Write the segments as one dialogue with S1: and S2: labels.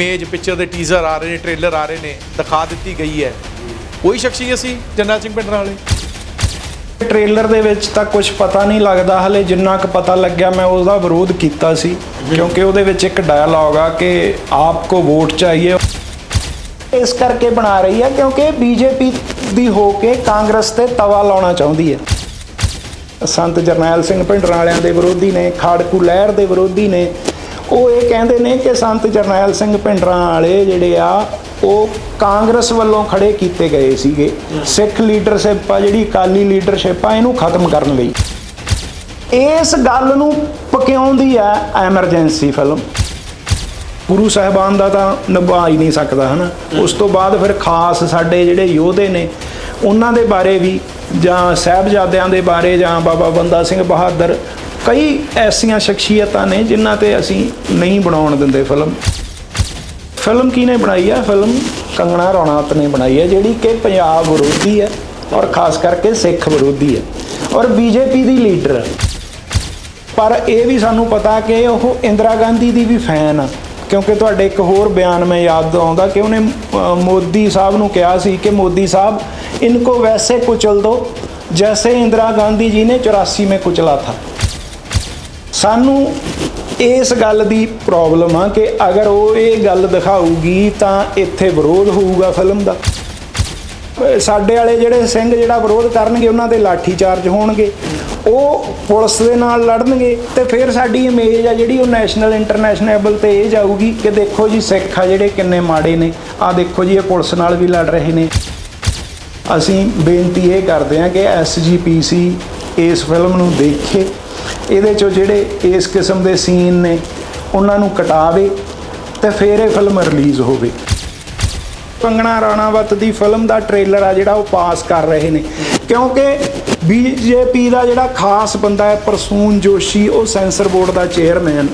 S1: Image picture ਦੇ teaser ਆ ਰਹੇ ਨੇ ਟ੍ਰੇਲਰ ਆ ਰਹੇ ਨੇ ਦਿਖਾ ਦਿੱਤੀ ਗਈ ਹੈ। ਉਹੀ ਸ਼ਖਸੀਅਤ ਸੀ ਜਰਨੈਲ ਸਿੰਘ ਪਿੰਡਰਾਂ ਵਾਲੇ
S2: ਟ੍ਰੇਲਰ ਦੇ ਵਿੱਚ ਤਾਂ ਕੁਝ ਪਤਾ ਨਹੀਂ ਲੱਗਦਾ ਹਲੇ ਜਿੰਨਾ ਕੁ ਪਤਾ ਲੱਗਿਆ ਮੈਂ ਉਹਦਾ ਵਿਰੋਧ ਕੀਤਾ ਸੀ। ਕਿਉਂਕਿ ਉਹਦੇ ਵਿੱਚ ਇੱਕ ਡਾਇਲੌਗ ਆ ਕਿ ਆਪ ਕੋ ਵੋਟ ਚਾਹੀਏ। ਇਸ ਕਰਕੇ ਬਣਾ ਰਹੀ ਹੈ ਕਿਉਂਕਿ ਬੀਜੇਪੀ ਦੀ ਹੋ ਕੇ ਕਾਂਗਰਸ ਤੇ ਤਵਾ ਲਾਉਣਾ ਚਾਹੁੰਦੀ ਹੈ। ਸੰਤ ਜਰਨੈਲ ਸਿੰਘ ਭਿੰਡਰਾਂ ਵਾਲਿਆਂ ਦੇ ਵਿਰੋਧੀ ਨੇ ਖਾੜਕੂ ਲਹਿਰ ਦੇ ਵਿਰੋਧੀ ਨੇ ਉਹ ਇਹ ਕਹਿੰਦੇ ਨੇ ਕਿ ਸੰਤ ਜਰਨੈਲ ਸਿੰਘ ਭਿੰਡਰਾਂ ਵਾਲੇ ਜਿਹੜੇ ਆ, ਉਹ ਕਾਂਗਰਸ ਵੱਲੋਂ ਖੜੇ ਕੀਤੇ ਗਏ ਸੀਗੇ। ਸਿੱਖ ਲੀਡਰਸ਼ਿਪ ਆ, ਜਿਹੜੀ ਅਕਾਲੀ ਲੀਡਰਸ਼ਿਪ ਆ, ਇਹਨੂੰ ਖਤਮ ਕਰਨ ਲਈ। ਇਸ ਗੱਲ ਨੂੰ ਪਕਿਉਂਦੀ ਆ ਐਮਰਜੈਂਸੀ ਫਿਲਮ। ਗੁਰੂ ਸਾਹਿਬਾਨ ਦਾ ਤਾਂ ਨਿਭਾ ਹੀ ਨਹੀਂ ਸਕਦਾ, ਹਨਾ? ਉਸ ਤੋਂ ਬਾਅਦ ਫਿਰ ਖਾਸ ਸਾਡੇ ਜਿਹੜੇ ਯੋਧੇ ਨੇ, ਉਹਨਾਂ ਦੇ ਬਾਰੇ ਵੀ ਜਾਂ ਸਾਹਿਬਜ਼ਾਦਿਆਂ ਦੇ ਬਾਰੇ ਜਾਂ ਬਾਬਾ ਬੰਦਾ ਸਿੰਘ ਬਹਾਦਰ ਕਈ ਐਸੀਆਂ ਸ਼ਖਸੀਅਤਾਂ ਨੇ ਜਿਨ੍ਹਾਂ ਤੇ ਅਸੀਂ ਨਹੀਂ ਬਣਾਉਣ ਦਿੰਦੇ ਫਿਲਮ। ਫਿਲਮ ਕਿਹਨੇ ਬਣਾਈ ਆ? ਫਿਲਮ ਕੰਗਣਾ ਰੌਣਾਤ ਨੇ ਬਣਾਈ ਹੈ ਜਿਹੜੀ ਕਿ ਪੰਜਾਬ ਵਿਰੋਧੀ ਹੈ ਔਰ ਖਾਸ ਕਰਕੇ ਸਿੱਖ ਵਿਰੋਧੀ ਹੈ ਔਰ ਬੀਜੇਪੀ ਦੀ ਲੀਡਰ ਪਰ ਇਹ ਵੀ ਸਾਨੂੰ ਪਤਾ ਕਿ ਉਹ ਇੰਦਰਾ ਗਾਂਧੀ ਦੀ ਵੀ ਫੈਨ ਆ, ਕਿਉਂਕਿ ਤੁਹਾਡੇ ਇੱਕ ਹੋਰ ਬਿਆਨ ਮੈਂ ਯਾਦ ਆਉਂਦਾ ਕਿ ਉਹਨੇ ਮੋਦੀ ਸਾਹਿਬ ਨੂੰ ਕਿਹਾ ਸੀ ਕਿ ਮੋਦੀ ਸਾਹਿਬ, ਇਨਕੋ ਵੈਸੇ ਕੁਚਲ ਦੋ, ਜੈਸੇ ਇੰਦਰਾ ਗਾਂਧੀ ਜੀ ਨੇ 84 ਮੇ ਕੁਚਲਾ ਥਾ। ਸਾਨੂੰ ਇਸ ਗੱਲ ਦੀ ਪ੍ਰੋਬਲਮ ਆ ਕਿ ਅਗਰ ਉਹ ਇਹ ਗੱਲ ਦਿਖਾਊਗੀ ਤਾਂ ਇੱਥੇ ਵਿਰੋਧ ਹੋਊਗਾ ਫਿਲਮ ਦਾ। ਸਾਡੇ ਵਾਲੇ ਜਿਹੜੇ ਸਿੰਘ ਜਿਹੜਾ ਵਿਰੋਧ ਕਰਨਗੇ, ਉਹਨਾਂ ਦੇ ਲਾਠੀ ਚਾਰਜ ਹੋਣਗੇ। ਉਹ ਪੁਲਿਸ ਦੇ ਨਾਲ ਲੜਨਗੇ ਤੇ ਫਿਰ ਸਾਡੀ ਇਮੇਜ ਆ ਜਿਹੜੀ ਉਹ ਨੈਸ਼ਨਲ ਇੰਟਰਨੈਸ਼ਨਲ ਤੇ ਇਹ ਜਾਊਗੀ ਕਿ ਦੇਖੋ ਜੀ ਸਿੱਖ ਆ ਜਿਹੜੇ ਕਿੰਨੇ ਮਾੜੇ ਨੇ। ਆ ਦੇਖੋ ਜੀ ਇਹ ਪੁਲਿਸ ਨਾਲ ਵੀ ਲੜ ਰਹੇ ਨੇ। ਅਸੀਂ ਬੇਨਤੀ ਇਹ ਕਰਦੇ ਹਾਂ ਕਿ ਐਸਜੀਪੀਸੀ ਇਸ ਫਿਲਮ ਨੂੰ ਦੇਖੇ। ਇਹਦੇ ਚੋਂ ਜਿਹੜੇ ਇਸ ਕਿਸਮ ਦੇ ਸੀਨ ਨੇ ਉਹਨਾਂ ਨੂੰ ਕਟਾਵੇ ਤੇ ਫਿਰ ਇਹ ਫਿਲਮ ਰਿਲੀਜ਼ ਹੋਵੇ। ਕੰਗਣਾ ਰਾਣਾਵਤ ਦੀ ਫਿਲਮ ਦਾ ਟ੍ਰੇਲਰ ਆ ਜਿਹੜਾ ਉਹ ਪਾਸ ਕਰ ਰਹੇ ਨੇ। ਕਿਉਂਕਿ ਬੀਜੇਪੀ ਦਾ ਜਿਹੜਾ ਖਾਸ ਬੰਦਾ ਹੈ ਪ੍ਰਸੂਨ ਜੋਸ਼ੀ ਉਹ ਸੈਂਸਰ ਬੋਰਡ ਦਾ ਚੇਅਰਮੈਨ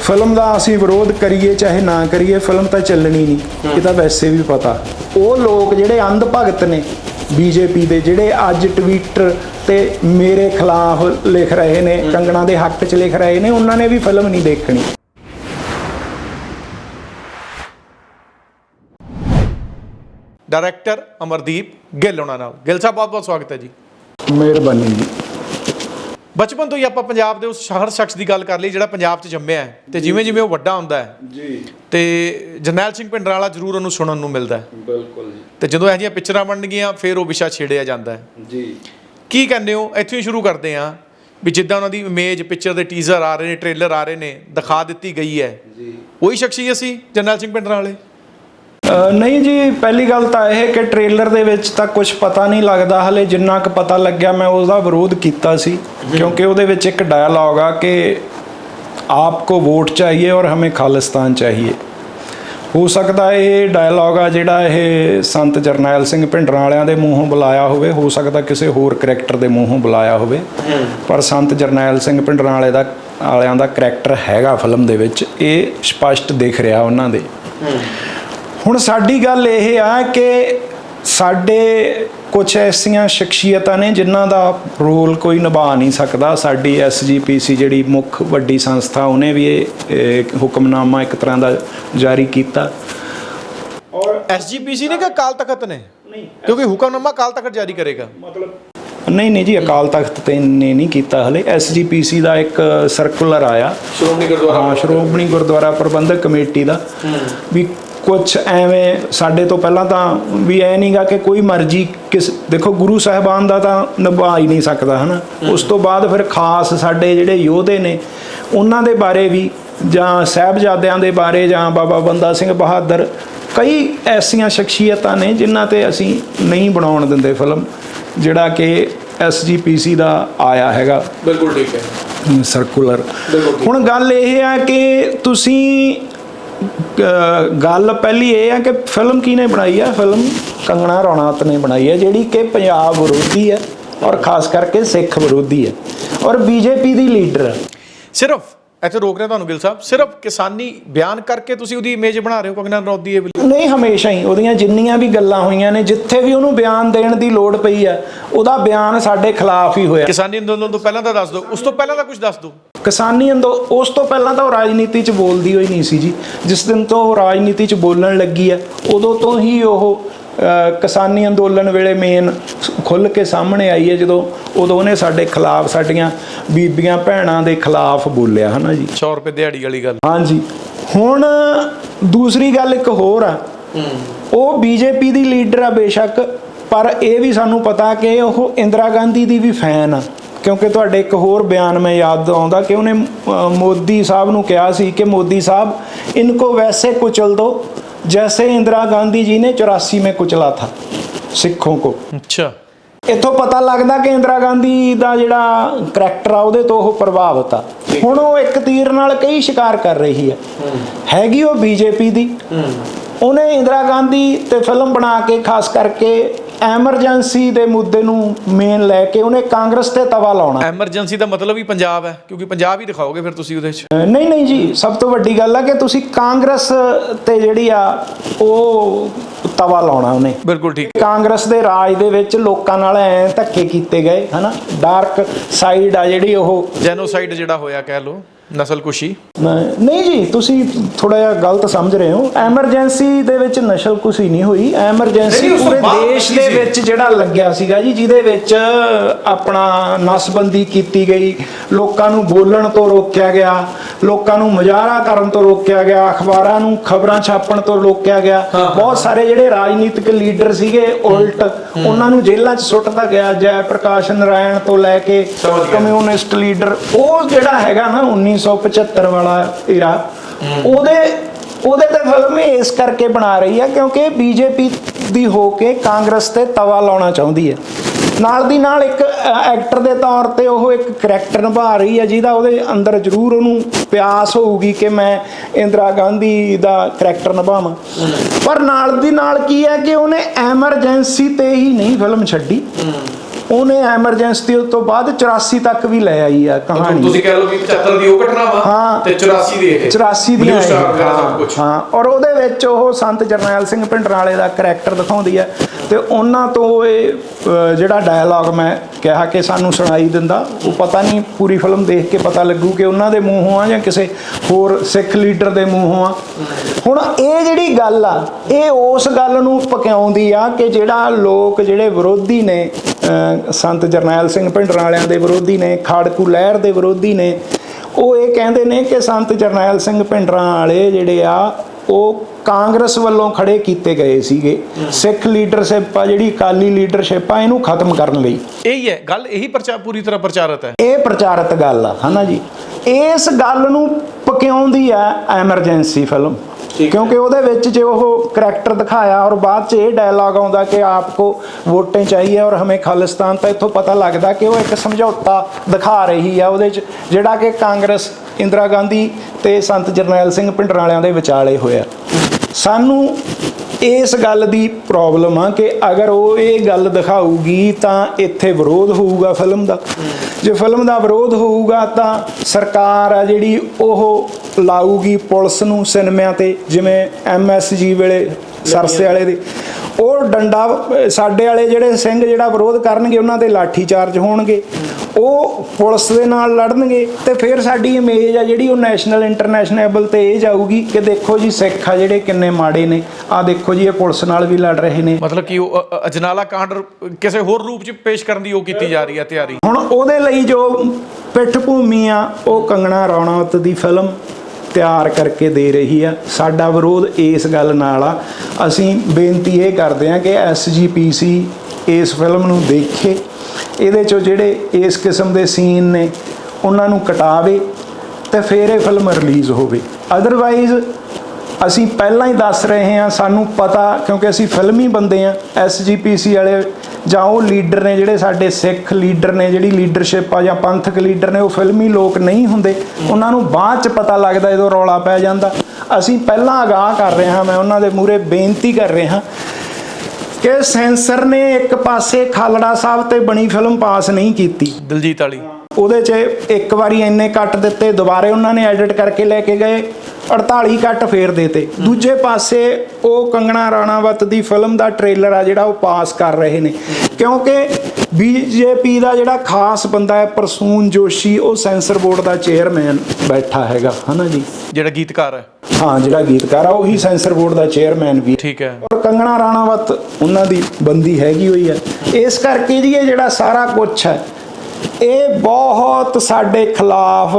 S2: ਫਿਲਮ ਦਾ ਅਸੀਂ ਵਿਰੋਧ ਕਰੀਏ ਚਾਹੇ ਨਾ ਕਰੀਏ ਫਿਲਮ ਤਾਂ ਚੱਲਣੀ ਨਹੀਂ। ਇਹ ਤਾਂ ਵੈਸੇ ਵੀ ਪਤਾ। ਉਹ ਲੋਕ ਜਿਹੜੇ ਅੰਧ ਭਗਤ ਨੇ ਬੀਜੇਪੀ ਦੇ ਜਿਹੜੇ ਅੱਜ ਟਵਿੱਟਰ ਤੇ ਮੇਰੇ ਖਿਲਾਫ ਲਿਖ ਰਹੇ ਨੇ ਕੰਗਣਾ ਦੇ ਹੱਕ 'ਚ ਲਿਖ ਰਹੇ ਨੇ ਉਹਨਾਂ ਨੇ ਵੀ ਫਿਲਮ ਨਹੀਂ ਦੇਖਣੀ।
S1: ਡਾਇਰੈਕਟਰ ਅਮਰਦੀਪ ਗਿੱਲ ਉਹਨਾਂ ਨਾਲ। ਗਿੱਲ ਸਾਹਿਬ ਬਹੁਤ ਬਹੁਤ ਸਵਾਗਤ ਹੈ ਜੀ।
S2: ਮਿਹਰਬਾਨੀ ਜੀ।
S1: ਬਚਪਨ ਤੋਂ ਹੀ ਆਪਾਂ ਪੰਜਾਬ ਦੇ ਉਸ ਸ਼ਹਿਰ ਸ਼ਖਸ ਦੀ ਗੱਲ ਕਰ ਲਈ ਜਿਹੜਾ ਪੰਜਾਬ 'ਚ ਜੰਮਿਆ ਹੈ ਤੇ ਜਿਵੇਂ ਜਿਵੇਂ ਉਹ ਵੱਡਾ ਹੁੰਦਾ ਹੈ
S2: ਜੀ।
S1: ਤੇ ਜਰਨੈਲ ਸਿੰਘ ਭਿੰਡਰਾਂ ਵਾਲਾ ਜ਼ਰੂਰ ਉਹਨੂੰ ਸੁਣਨ ਨੂੰ ਮਿਲਦਾ ਹੈ।
S2: ਬਿਲਕੁਲ ਜੀ।
S1: ਤੇ ਜਦੋਂ ਇਹੋ ਜਿਹੀਆਂ ਪਿਕਚਰਾਂ ਬਣਨਗੀਆਂ ਫਿਰ ਉਹ ਵਿਸ਼ਾ ਛੇੜਿਆ ਜਾਂਦਾ ਹੈ।
S2: ਜੀ।
S1: ਕੀ ਕਹਿੰਦੇ ਹੋ? ਇੱਥੋਂ ਹੀ ਸ਼ੁਰੂ ਕਰਦੇ ਹਾਂ। ਵੀ ਜਿੱਦਾਂ ਉਹਨਾਂ ਦੀ ਇਮੇਜ ਪਿਕਚਰ ਦੇ ਟੀਜ਼ਰ ਆ ਰਹੇ ਨੇ ਟ੍ਰੇਲਰ ਆ ਰਹੇ ਨੇ ਦਿਖਾ ਦਿੱਤੀ ਗਈ ਹੈ।
S2: ਜੀ।
S1: ਉਹੀ ਸ਼ਖਸੀਅਤ ਸੀ ਜਰਨੈਲ ਸਿੰਘ ਭਿੰਡਰਾਂ ਵਾਲੇ?
S2: ਨਹੀਂ ਜੀ ਪਹਿਲੀ ਗੱਲ ਤਾਂ ਇਹ ਕਿ ਟ੍ਰੇਲਰ ਦੇ ਵਿੱਚ ਤਾਂ ਕੁਝ ਪਤਾ ਨਹੀਂ ਲੱਗਦਾ। ਹਲੇ ਜਿੰਨਾ ਕੁ ਪਤਾ ਲੱਗਿਆ ਮੈਂ ਉਹਦਾ ਵਿਰੋਧ ਕੀਤਾ ਸੀ। ਕਿਉਂਕਿ ਉਹਦੇ ਵਿੱਚ ਇੱਕ ਡਾਇਲੌਗ ਆ ਕਿ ਆਪ ਕੋ ਵੋਟ ਚਾਹੀਏ ਔਰ ਹਮੇ ਖਾਲਿਸਤਾਨ ਚਾਹੀਏ। ਹੋ ਸਕਦਾ ਇਹ ਡਾਇਲੌਗ ਆ ਜਿਹੜਾ ਇਹ ਸੰਤ ਜਰਨੈਲ ਸਿੰਘ ਭਿੰਡਰਾਂ ਵਾਲਿਆਂ ਦੇ ਮੂੰਹੋਂ ਬੁਲਾਇਆ ਹੋਵੇ ਹੋ ਸਕਦਾ ਕਿਸੇ ਹੋਰ ਕਰੈਕਟਰ ਦੇ ਮੂੰਹੋਂ ਬੁਲਾਇਆ ਹੋਵੇ। ਪਰ ਸੰਤ ਜਰਨੈਲ ਸਿੰਘ ਭਿੰਡਰਾਂ ਵਾਲੇ ਦਾ ਵਾਲਿਆਂ ਦਾ ਕਰੈਕਟਰ ਹੈਗਾ ਫਿਲਮ ਦੇ ਵਿੱਚ ਇਹ ਸਪਸ਼ਟ ਦਿਖ ਰਿਹਾ ਉਹਨਾਂ ਦੇ। ਹੁਣ ਸਾਡੀ ਗੱਲ ਇਹ ਆ ਕਿ ਸਾਡੇ ਕੁਝ ਐਸੀਆਂ ਸ਼ਖਸੀਅਤਾਂ ਨੇ ਜਿਨ੍ਹਾਂ ਦਾ ਰੋਲ ਕੋਈ ਨਿਭਾ ਨਹੀਂ ਸਕਦਾ। ਸਾਡੀ ਐਸਜੀਪੀਸੀ ਜਿਹੜੀ ਮੁੱਖ ਵੱਡੀ ਸੰਸਥਾ ਉਹਨੇ ਵੀ ਇਹ ਹੁਕਮਨਾਮਾ ਇੱਕ ਤਰ੍ਹਾਂ ਦਾ ਜਾਰੀ ਕੀਤਾ। ਔਰ
S1: ਐਸਜੀਪੀਸੀ ਨੇ ਕਿ ਅਕਾਲ ਤਖਤ ਨੇ? ਕਿਉਂਕਿ ਹੁਕਮਨਾਮਾ ਅਕਾਲ ਤਖਤ ਜਾਰੀ ਕਰੇਗਾ।
S2: ਮਤਲਬ ਨਹੀਂ ਨਹੀਂ ਜੀ ਅਕਾਲ ਤਖਤ ਤੇ ਨੇ ਨਹੀਂ ਕੀਤਾ ਹਲੇ। ਐਸਜੀਪੀਸੀ ਦਾ ਇੱਕ ਸਰਕੂਲਰ ਆਇਆ।
S1: ਸ਼੍ਰੋਮਣੀ
S2: ਹਾਂ ਸ਼੍ਰੋਮਣੀ ਗੁਰਦੁਆਰਾ ਪ੍ਰਬੰਧਕ ਕਮੇਟੀ ਦਾ। ਵੀ ਕੁਝ ਐਵੇਂ ਸਾਡੇ ਤੋਂ ਪਹਿਲਾਂ ਤਾਂ ਵੀ ਐ ਨਹੀਂਗਾ ਕਿ ਕੋਈ ਮਰਜ਼ੀ ਕਿਸ ਦੇਖੋ ਗੁਰੂ ਸਾਹਿਬਾਨ ਦਾ ਤਾਂ ਨਿਭਾ ਹੀ ਨਹੀਂ ਸਕਦਾ ਹਨਾ? ਉਸ ਤੋਂ ਬਾਅਦ ਫਿਰ ਖਾਸ ਸਾਡੇ ਜਿਹੜੇ ਯੋਧੇ ਨੇ ਉਹਨਾਂ ਦੇ ਬਾਰੇ ਵੀ ਜਾਂ ਸਾਹਿਬਜ਼ਾਦਿਆਂ ਦੇ ਬਾਰੇ ਜਾਂ ਬਾਬਾ ਬੰਦਾ ਸਿੰਘ ਬਹਾਦਰ ਕਈ ਐਸੀਆਂ ਸ਼ਖਸੀਅਤਾਂ ਨੇ ਜਿਨ੍ਹਾਂ ਤੇ ਅਸੀਂ ਨਹੀਂ ਬਣਾਉਣ ਦਿੰਦੇ ਫਿਲਮ ਜਿਹੜਾ ਕਿ ਐਸਜੀਪੀਸੀ ਦਾ ਆਇਆ ਹੈਗਾ।
S1: ਬਿਲਕੁਲ ਠੀਕ ਹੈ।
S2: ਸਰਕੂਲਰ। ਹੁਣ ਗੱਲ ਇਹ ਆ ਕਿ ਤੁਸੀਂ ਗੱਲ ਪਹਿਲੀ ਇਹ ਆ ਕਿ ਫਿਲਮ ਕਿਹਨੇ ਬਣਾਈ ਆ? ਫਿਲਮ ਕੰਗਣਾ ਰਣੌਤ ਨੇ ਬਣਾਈ ਹੈ ਜਿਹੜੀ ਕਿ ਪੰਜਾਬ ਵਿਰੋਧੀ ਹੈ ਔਰ ਖਾਸ ਕਰਕੇ ਸਿੱਖ ਵਿਰੋਧੀ ਹੈ ਔਰ ਬੀਜੇਪੀ ਦੀ ਲੀਡਰ ਹੈ
S1: ਸਿਰਫ ਇੱਥੇ ਰੋਕ ਰਿਹਾ ਤੁਹਾਨੂੰ ਗਿਲ ਸਾਹਿਬ ਸਿਰਫ ਕਿਸਾਨੀ ਬਿਆਨ ਕਰਕੇ ਤੁਸੀਂ ਉਹਦੀ ਇਮੇਜ ਬਣਾ ਰਹੇ ਹੋ ਕੰਗਨਾ ਰਣੌਤ ਦੀ?
S2: ਨਹੀਂ ਹਮੇਸ਼ਾ ਹੀ ਉਹਦੀਆਂ ਜਿੰਨੀਆਂ ਵੀ ਗੱਲਾਂ ਹੋਈਆਂ ਨੇ ਜਿੱਥੇ ਵੀ ਉਹਨੂੰ ਬਿਆਨ ਦੇਣ ਦੀ ਲੋੜ ਪਈ ਆ ਉਹਦਾ ਬਿਆਨ ਸਾਡੇ ਖਿਲਾਫ ਹੀ ਹੋਇਆ।
S1: ਕਿਸਾਨੀ ਅੰਦੋਲਨ ਤੋਂ ਪਹਿਲਾਂ ਦਾ ਦੱਸ ਦਿਓ ਉਸ ਤੋਂ ਪਹਿਲਾਂ ਦਾ ਕੁਝ ਦੱਸ ਦਿਓ।
S2: ਕਿਸਾਨੀ ਅੰਦੋ ਉਸ ਤੋਂ ਪਹਿਲਾਂ ਤਾਂ ਉਹ ਰਾਜਨੀਤੀ 'ਚ ਬੋਲਦੀ ਹੋਈ ਨਹੀਂ ਸੀ ਜੀ। ਜਿਸ ਦਿਨ ਤੋਂ ਉਹ ਰਾਜਨੀਤੀ 'ਚ ਬੋਲਣ ਲੱਗੀ ਹੈ ਉਦੋਂ ਤੋਂ ਹੀ ਉਹ ਕਿਸਾਨੀ ਅੰਦੋਲਨ ਵੇਲੇ ਮੇਨ ਖੁੱਲ ਕੇ ਸਾਹਮਣੇ ਆਈ ਹੈ ਜਦੋਂ ਉਦੋਂ ਉਹਨੇ ਸਾਡੇ ਖਿਲਾਫ ਸਾਡੀਆਂ ਬੀਬੀਆਂ ਭੈਣਾਂ ਦੇ ਖਿਲਾਫ ਬੋਲਿਆ ਹਨਾ ਜੀ?
S1: 100 ਰੁਪਏ ਦਿਹਾੜੀ ਵਾਲੀ ਗੱਲ।
S2: ਹਾਂਜੀ ਹੁਣ ਦੂਸਰੀ ਗੱਲ ਇੱਕ ਹੋਰ ਆ। ਉਹ ਬੀਜੇਪੀ ਦੀ ਲੀਡਰ ਆ ਬੇਸ਼ੱਕ ਪਰ ਇਹ ਵੀ ਸਾਨੂੰ ਪਤਾ ਕਿ ਉਹ ਇੰਦਰਾ ਗਾਂਧੀ ਦੀ ਵੀ ਫੈਨ ਆ। ਕਿਉਂਕਿ ਤੁਹਾਡੇ ਇੱਕ ਹੋਰ ਬਿਆਨ ਮੈਂ ਯਾਦ ਆਉਂਦਾ ਕਿ ਉਹਨੇ ਮੋਦੀ ਸਾਹਿਬ ਨੂੰ ਕਿਹਾ ਸੀ ਕਿ ਮੋਦੀ ਸਾਹਿਬ ਇਨਕੋ ਵੈਸੇ ਕੁਚਲ ਦੋ ਜੈਸੇ ਇੰਦਰਾ ਗਾਂਧੀ ਜੀ ਨੇ 84 ਮੇ ਕੁਚਲਾ ਥਾ ਸਿੱਖੋਂ ਕੋ।
S1: ਅੱਛਾ।
S2: ਇਥੋਂ ਪਤਾ ਲੱਗਦਾ ਕਿ ਇੰਦਰਾ ਗਾਂਧੀ ਦਾ ਜਿਹੜਾ ਕੈਰੈਕਟਰ ਆ ਉਹਦੇ ਤੋਂ ਉਹ ਪ੍ਰਭਾਵਿਤ ਆ। ਹੁਣ ਉਹ ਇੱਕ ਤੀਰ ਨਾਲ ਕਈ ਸ਼ਿਕਾਰ ਕਰ ਰਹੀ ਹੈ। ਹੈਗੀ ਉਹ ਬੀਜੇਪੀ ਦੀ। ਉਹਨੇ ਇੰਦਰਾ ਗਾਂਧੀ ਤੇ ਫਿਲਮ ਬਣਾ ਕੇ ਖਾਸ ਕਰਕੇ ਐਮਰਜੈਂਸੀ ਦੇ ਮੁੱਦੇ ਨੂੰ ਮੇਨ ਲੈ ਕੇ ਉਹਨੇ ਕਾਂਗਰਸ ਤੇ ਤਵਾ ਲਾਉਣਾ।
S1: ਐਮਰਜੈਂਸੀ ਦਾ ਮਤਲਬ ਹੀ ਪੰਜਾਬ ਹੈ ਕਿਉਂਕਿ ਪੰਜਾਬ ਹੀ ਦਿਖਾਓਗੇ ਫਿਰ ਤੁਸੀਂ ਉਹਦੇ 'ਚ।
S2: ਨਹੀਂ ਨਹੀਂ ਜੀ ਸਭ ਤੋਂ ਵੱਡੀ ਗੱਲ ਆ ਕਿ ਤੁਸੀਂ ਕਾਂਗਰਸ ਤੇ ਜਿਹੜੀ ਆ ਉਹ ਤਵਾ ਲਾਉਣਾ ਉਹਨੇ।
S1: ਬਿਲਕੁਲ ਠੀਕ।
S2: ਕਾਂਗਰਸ ਦੇ ਰਾਜ ਦੇ ਵਿੱਚ ਲੋਕਾਂ ਨਾਲ ਐ ਧੱਕੇ ਕੀਤੇ ਗਏ ਹਨਾ? ਡਾਰਕ ਸਾਈਡ ਆ ਜਿਹੜੀ ਉਹ।
S1: ਜੈਨੋਸਾਈਡ ਜਿਹੜਾ ਹੋਇਆ ਕਹਿ ਲਓ। ਨਸਲਕੁਸ਼ੀ
S2: ਨਹੀਂ ਜੀ ਤੁਸੀਂ ਥੋੜਾ ਜਿਹਾ ਗਲਤ ਸਮਝ ਰਹੇ ਹੋ। ਐਮਰਜੈਂਸੀ ਦੇ ਵਿੱਚ ਨਸ਼ਲਕੁਸ਼ੀ ਨਹੀਂ ਹੋਈ। ਐਮਰਜੈਂਸੀ ਪੂਰੇ ਦੇਸ਼ ਦੇ। ਵਿੱਚ ਜਿਹੜਾ ਲੱਗਿਆ ਸੀਗਾ ਜੀ ਜਿਹਦੇ ਵਿੱਚ ਆਪਣਾ ਨਸਬੰਦੀ ਕੀਤੀ ਗਈ। ਲੋਕਾਂ ਨੂੰ ਬੋਲਣ ਤੋਂ ਰੋਕਿਆ ਗਿਆ। ਲੋਕਾਂ ਨੂੰ ਮੁਜ਼ਾਹਰਾ ਕਰਨ ਤੋਂ ਰੋਕਿਆ ਗਿਆ। ਅਖਬਾਰਾਂ ਨੂੰ ਖਬਰਾਂ ਛਾਪਣ ਤੋਂ ਰੋਕਿਆ ਗਿਆ। ਬਹੁਤ ਸਾਰੇ ਜਿਹੜੇ ਰਾਜਨੀਤਿਕ ਲੀਡਰ ਸੀਗੇ ਉਲਟ ਉਹਨਾਂ ਨੂੰ ਜੇਲ੍ਹਾਂ 'ਚ ਸੁੱਟਦਾ ਗਿਆ। ਜੈ ਪ੍ਰਕਾਸ਼ ਨਾਰਾਇਣ ਤੋਂ ਲੈ ਕੇ। Communist leader. ਉਹ ਜਿਹੜਾ ਹੈਗਾ ਨਾ 1975 ਵਾਲਾ ਏਰਾ ਉਹਦੇ ਉਹਦੇ ਤੇ ਫਿਲਮ ਇਸ ਕਰਕੇ ਬਣਾ ਰਹੀ ਹੈ ਕਿਉਂਕਿ ਬੀਜੇਪੀ ਦੀ ਹੋ ਕੇ ਕਾਂਗਰਸ ਤੇ ਤਵਾ ਲਾਉਣਾ ਚਾਹੁੰਦੀ ਹੈ। ਨਾਲ ਦੀ ਨਾਲ ਇੱਕ ਐਕਟਰ ਦੇ ਤੌਰ ਤੇ ਉਹ ਇੱਕ ਕਰੈਕਟਰ ਨਿਭਾ ਰਹੀ ਹੈ ਜਿਹਦਾ ਉਹਦੇ ਅੰਦਰ ਜ਼ਰੂਰ ਉਹਨੂੰ ਪਿਆਸ ਹੋਊਗੀ ਕਿ ਮੈਂ ਇੰਦਰਾ ਗਾਂਧੀ ਦਾ ਕਰੈਕਟਰ ਨਿਭਾਵਾਂ। ਪਰ ਨਾਲ ਦੀ ਨਾਲ ਕੀ ਹੈ ਕਿ ਉਹਨੇ ਐਮਰਜੈਂਸੀ ਤੇ ਹੀ ਨਹੀਂ ਫਿਲਮ ਛੱਡੀ। ਉਹਨੇ ਐਮਰਜੈਂਸੀ ਤੋਂ ਬਾਅਦ 84 ਤੱਕ ਵੀ ਲੈ ਆਈ ਆ ਕਹਾਣੀ।
S1: ਤੁਸੀਂ ਕਹਿ ਲਓ ਵੀ 75 ਦੀ ਉਹ ਘਟਨਾ ਵਾ
S2: ਹਾਂ।
S1: ਤੇ 84 ਦੀ ਇਹ।
S2: 84 ਦੀ
S1: ਕੁਝ
S2: ਹਾਂ ਔਰ ਉਹਦੇ ਵਿੱਚ ਉਹ ਸੰਤ ਜਰਨੈਲ ਸਿੰਘ ਭਿੰਡਰਾਲੇ ਦਾ ਕਰੈਕਟਰ ਦਿਖਾਉਂਦੀ ਹੈ ਤੇ ਉਹਨਾਂ ਤੋਂ ਇਹ ਜਿਹੜਾ ਡਾਇਲੌਗ ਮੈਂ ਕਿਹਾ ਕਿ ਸਾਨੂੰ ਸੁਣਾਈ ਦਿੰਦਾ ਉਹ ਪਤਾ ਨਹੀਂ ਪੂਰੀ ਫਿਲਮ ਦੇਖ ਕੇ ਪਤਾ ਲੱਗੂ ਕਿ ਉਹਨਾਂ ਦੇ ਮੂੰਹੋਂ ਆ ਜਾਂ ਕਿਸੇ ਹੋਰ ਸਿੱਖ ਲੀਡਰ ਦੇ ਮੂੰਹੋਂ ਆ। ਹੁਣ ਇਹ ਜਿਹੜੀ ਗੱਲ ਆ ਇਹ ਉਸ ਗੱਲ ਨੂੰ ਪਕਿਆਉਂਦੀ ਆ ਕਿ ਜਿਹੜਾ ਲੋਕ ਜਿਹੜੇ ਵਿਰੋਧੀ ਨੇ ਸੰਤ ਜਰਨੈਲ ਸਿੰਘ ਭਿੰਡਰਾਲਿਆਂ ਦੇ ਵਿਰੋਧੀ ਨੇ ਖਾੜਕੂ ਲਹਿਰ ਦੇ ਵਿਰੋਧੀ ਨੇ ਉਹ ਇਹ ਕਹਿੰਦੇ ਨੇ ਕਿ ਸੰਤ ਜਰਨੈਲ ਸਿੰਘ ਭਿੰਡਰਾਂ ਵਾਲੇ ਜਿਹੜੇ ਆ ਉਹ ਕਾਂਗਰਸ ਵੱਲੋਂ ਖੜੇ ਕੀਤੇ ਗਏ ਸੀਗੇ। ਸਿੱਖ ਲੀਡਰਸ਼ਿਪ ਆ ਜਿਹੜੀ ਅਕਾਲੀ ਲੀਡਰਸ਼ਿਪ ਆ ਇਹਨੂੰ ਖਤਮ ਕਰਨ ਲਈ।
S1: ਇਹੀ ਹੈ ਗੱਲ ਇਹੀ ਪ੍ਰਚਾਰ ਪੂਰੀ ਤਰ੍ਹਾਂ ਪ੍ਰਚਾਰਿਤ ਹੈ।
S2: ਇਹ ਪ੍ਰਚਾਰਿਤ ਗੱਲ ਆ ਹਨਾ ਜੀ? ਇਸ ਗੱਲ ਨੂੰ ਪਕਿਆਉਂਦੀ ਆ ਐਮਰਜੈਂਸੀ ਫਿਲਮ। ਕਿਉਂਕਿ ਉਹਦੇ ਵਿੱਚ ਜੇ ਉਹ ਕਰੈਕਟਰ ਦਿਖਾਇਆ ਔਰ ਬਾਅਦ ਚ ਇਹ ਡਾਇਲੌਗ ਆਉਂਦਾ ਕਿ ਆਪਕੋ ਵੋਟੇ ਚਾਹੀਏ ਔਰ ਹਮੇ ਖਾਲਿਸਤਾਨ, ਤਾਂ ਇੱਥੋਂ ਪਤਾ ਲੱਗਦਾ ਕਿ ਉਹ ਇੱਕ ਸਮਝੌਤਾ ਦਿਖਾ ਰਹੀ ਆ ਉਹਦੇ ਚ, ਜਿਹੜਾ ਕਿ ਕਾਂਗਰਸ, ਇੰਦਰਾ ਗਾਂਧੀ ਤੇ ਸੰਤ ਜਰਨੈਲ ਸਿੰਘ ਭਿੰਡਰਾਲਿਆਂ ਦੇ ਵਿਚਾਲੇ ਹੋਇਆ। ਸਾਨੂੰ ਇਸ ਗੱਲ ਦੀ ਪ੍ਰੋਬਲਮ ਆ ਕਿ ਅਗਰ ਉਹ ਇਹ ਗੱਲ ਦਿਖਾਊਗੀ ਤਾਂ ਇੱਥੇ ਵਿਰੋਧ ਹੋਊਗਾ ਫਿਲਮ ਦਾ। ਜੇ ਫਿਲਮ ਦਾ ਵਿਰੋਧ ਹੋਊਗਾ ਤਾਂ ਸਰਕਾਰ ਆ ਜਿਹੜੀ ਉਹ ਲਾਊਗੀ ਪੁਲਿਸ ਨੂੰ ਸਿਨੇਮਿਆਂ ਤੇ ਜਿਵੇਂ ਐਮਐਸਜੀ ਵੇਲੇ ਸਰਸੇ ਵਾਲੇ ਦੇ। ਉਹ ਡੰਡਾ ਸਾਡੇ ਵਾਲੇ ਜਿਹੜੇ ਸਿੰਘ ਜਿਹੜਾ ਵਿਰੋਧ ਕਰਨਗੇ ਉਹਨਾਂ ਦੇ ਲਾਠੀ ਚਾਰਜ ਹੋਣਗੇ। ਉਹ ਪੁਲਿਸ ਦੇ ਨਾਲ ਲੜਨਗੇ ਤੇ ਫਿਰ ਸਾਡੀ ਇਮੇਜ ਆ ਜਿਹੜੀ ਉਹ ਨੈਸ਼ਨਲ ਇੰਟਰਨੈਸ਼ਨਲ ਤੇ ਇਹ ਜਾਊਗੀ ਕਿ ਦੇਖੋ ਜੀ ਸਿੱਖ ਆ ਜਿਹੜੇ ਕਿੰਨੇ ਮਾੜੇ ਨੇ। ਆ ਦੇਖੋ ਜੀ ਇਹ ਪੁਲਿਸ ਨਾਲ ਵੀ ਲੜ ਰਹੇ ਨੇ।
S1: ਮਤਲਬ ਕਿ ਉਹ ਅ- ਅਜਨਾਲਾ ਕਾਂਡ ਕਿਸੇ ਹੋਰ ਰੂਪ 'ਚ ਪੇਸ਼ ਕਰਨ ਦੀ ਉਹ ਕੀਤੀ ਜਾ ਰਹੀ ਹੈ ਤਿਆਰੀ।
S2: ਹੁਣ ਉਹਦੇ ਲਈ ਜੋ ਪਿੱਠ ਭੂਮੀ ਆ ਉਹ ਕੰਗਣਾ ਰਣੌਤ ਦੀ ਫਿਲਮ ਤਿਆਰ ਕਰਕੇ ਦੇ ਰਹੀ ਆ। ਸਾਡਾ ਵਿਰੋਧ ਇਸ ਗੱਲ ਨਾਲ ਆ। ਅਸੀਂ ਬੇਨਤੀ ਇਹ ਕਰਦੇ ਆ ਕਿ ਐਸਜੀਪੀਸੀ ਇਸ ਫਿਲਮ ਨੂੰ ਦੇਖੇ। ਇਹਦੇ ਚੋਂ ਜਿਹੜੇ ਇਸ ਕਿਸਮ ਦੇ ਸੀਨ ਨੇ, ਉਹਨਾਂ ਨੂੰ ਕਟਾਵੇ ਤੇ ਫਿਰ ਇਹ ਫਿਲਮ ਰਿਲੀਜ਼ ਹੋਵੇ। ਅਦਰਵਾਈਜ਼ ਅਸੀਂ ਪਹਿਲਾਂ ਹੀ ਦੱਸ ਰਹੇ ਹਾਂ, ਸਾਨੂੰ ਪਤਾ, ਕਿਉਂਕਿ ਅਸੀਂ ਫਿਲਮੀ ਬੰਦੇ ਆ ਐਸਜੀਪੀਸੀ ਵਾਲੇ ਜਾਂ ਉਹ ਲੀਡਰ ਨੇ ਜਿਹੜੇ ਸਾਡੇ ਸਿੱਖ ਲੀਡਰ ਨੇ, ਜਿਹੜੀ ਲੀਡਰਸ਼ਿਪ ਆ ਜਾਂ ਪੰਥਕ ਲੀਡਰ ਨੇ, ਉਹ ਫਿਲਮੀ ਲੋਕ ਨਹੀਂ ਹੁੰਦੇ। ਉਹਨਾਂ ਨੂੰ ਬਾਅਦ ਚ ਪਤਾ ਲੱਗਦਾ ਜਦੋਂ ਰੌਲਾ ਪੈ ਜਾਂਦਾ। ਅਸੀਂ ਪਹਿਲਾਂ ਅਗਾਹ ਕਰ ਰਹੇ ਹਾਂ, ਮੈਂ ਉਹਨਾਂ ਦੇ ਮੂਹਰੇ ਬੇਨਤੀ ਕਰ ਰਿਹਾ ਕਿ ਸੈਂਸਰ ਨੇ ਇੱਕ ਪਾਸੇ ਖਾਲੜਾ ਸਾਹਿਬ ਤੇ ਬਣੀ ਫਿਲਮ ਪਾਸ ਨਹੀਂ ਕੀਤੀ।
S1: ਦਿਲਜੀਤ ਵਾਲੀ।
S2: ਉਹਦੇ 'ਚ ਇੱਕ ਵਾਰੀ ਇੰਨੇ ਕੱਟ ਦਿੱਤੇ ਦੁਬਾਰੇ ਉਹਨਾਂ ਨੇ ਐਡਿਟ ਕਰਕੇ ਲੈ ਕੇ ਗਏ 48 ਕੱਟ ਫੇਰ ਦੇਤੇ। ਦੂਜੇ ਪਾਸੇ ਉਹ ਕੰਗਣਾ ਰਾਣਾਵਤ ਦੀ ਫਿਲਮ ਦਾ ਟ੍ਰੇਲਰ ਆ ਜਿਹੜਾ ਉਹ ਪਾਸ ਕਰ ਰਹੇ ਨੇ। ਕਿਉਂਕਿ ਬੀਜੇਪੀ ਦਾ ਜਿਹੜਾ ਖਾਸ ਬੰਦਾ ਹੈ ਪ੍ਰਸੂਨ ਜੋਸ਼ੀ ਉਹ ਸੈਂਸਰ ਬੋਰਡ ਦਾ ਚੇਅਰਮੈਨ ਬੈਠਾ ਹੈਗਾ ਹਨਾ ਜੀ?
S1: ਜਿਹੜਾ ਗੀਤਕਾਰ ਹੈ।
S2: ਹਾਂ ਜਿਹੜਾ ਗੀਤਕਾਰ ਆ ਉਹੀ ਸੈਂਸਰ ਬੋਰਡ ਦਾ ਚੇਅਰਮੈਨ ਵੀ
S1: ਠੀਕ ਹੈ।
S2: ਔਰ ਕੰਗਣਾ ਰਾਣਾਵਤ ਉਹਨਾਂ ਦੀ ਬੰਦੀ ਹੈਗੀ ਹੋਈ ਹੈ। ਇਸ ਕਰਕੇ ਜੀ ਇਹ ਜਿਹੜਾ ਸਾਰਾ ਕੁਝ ਹੈ ਇਹ ਬਹੁਤ ਸਾਡੇ ਖਿਲਾਫ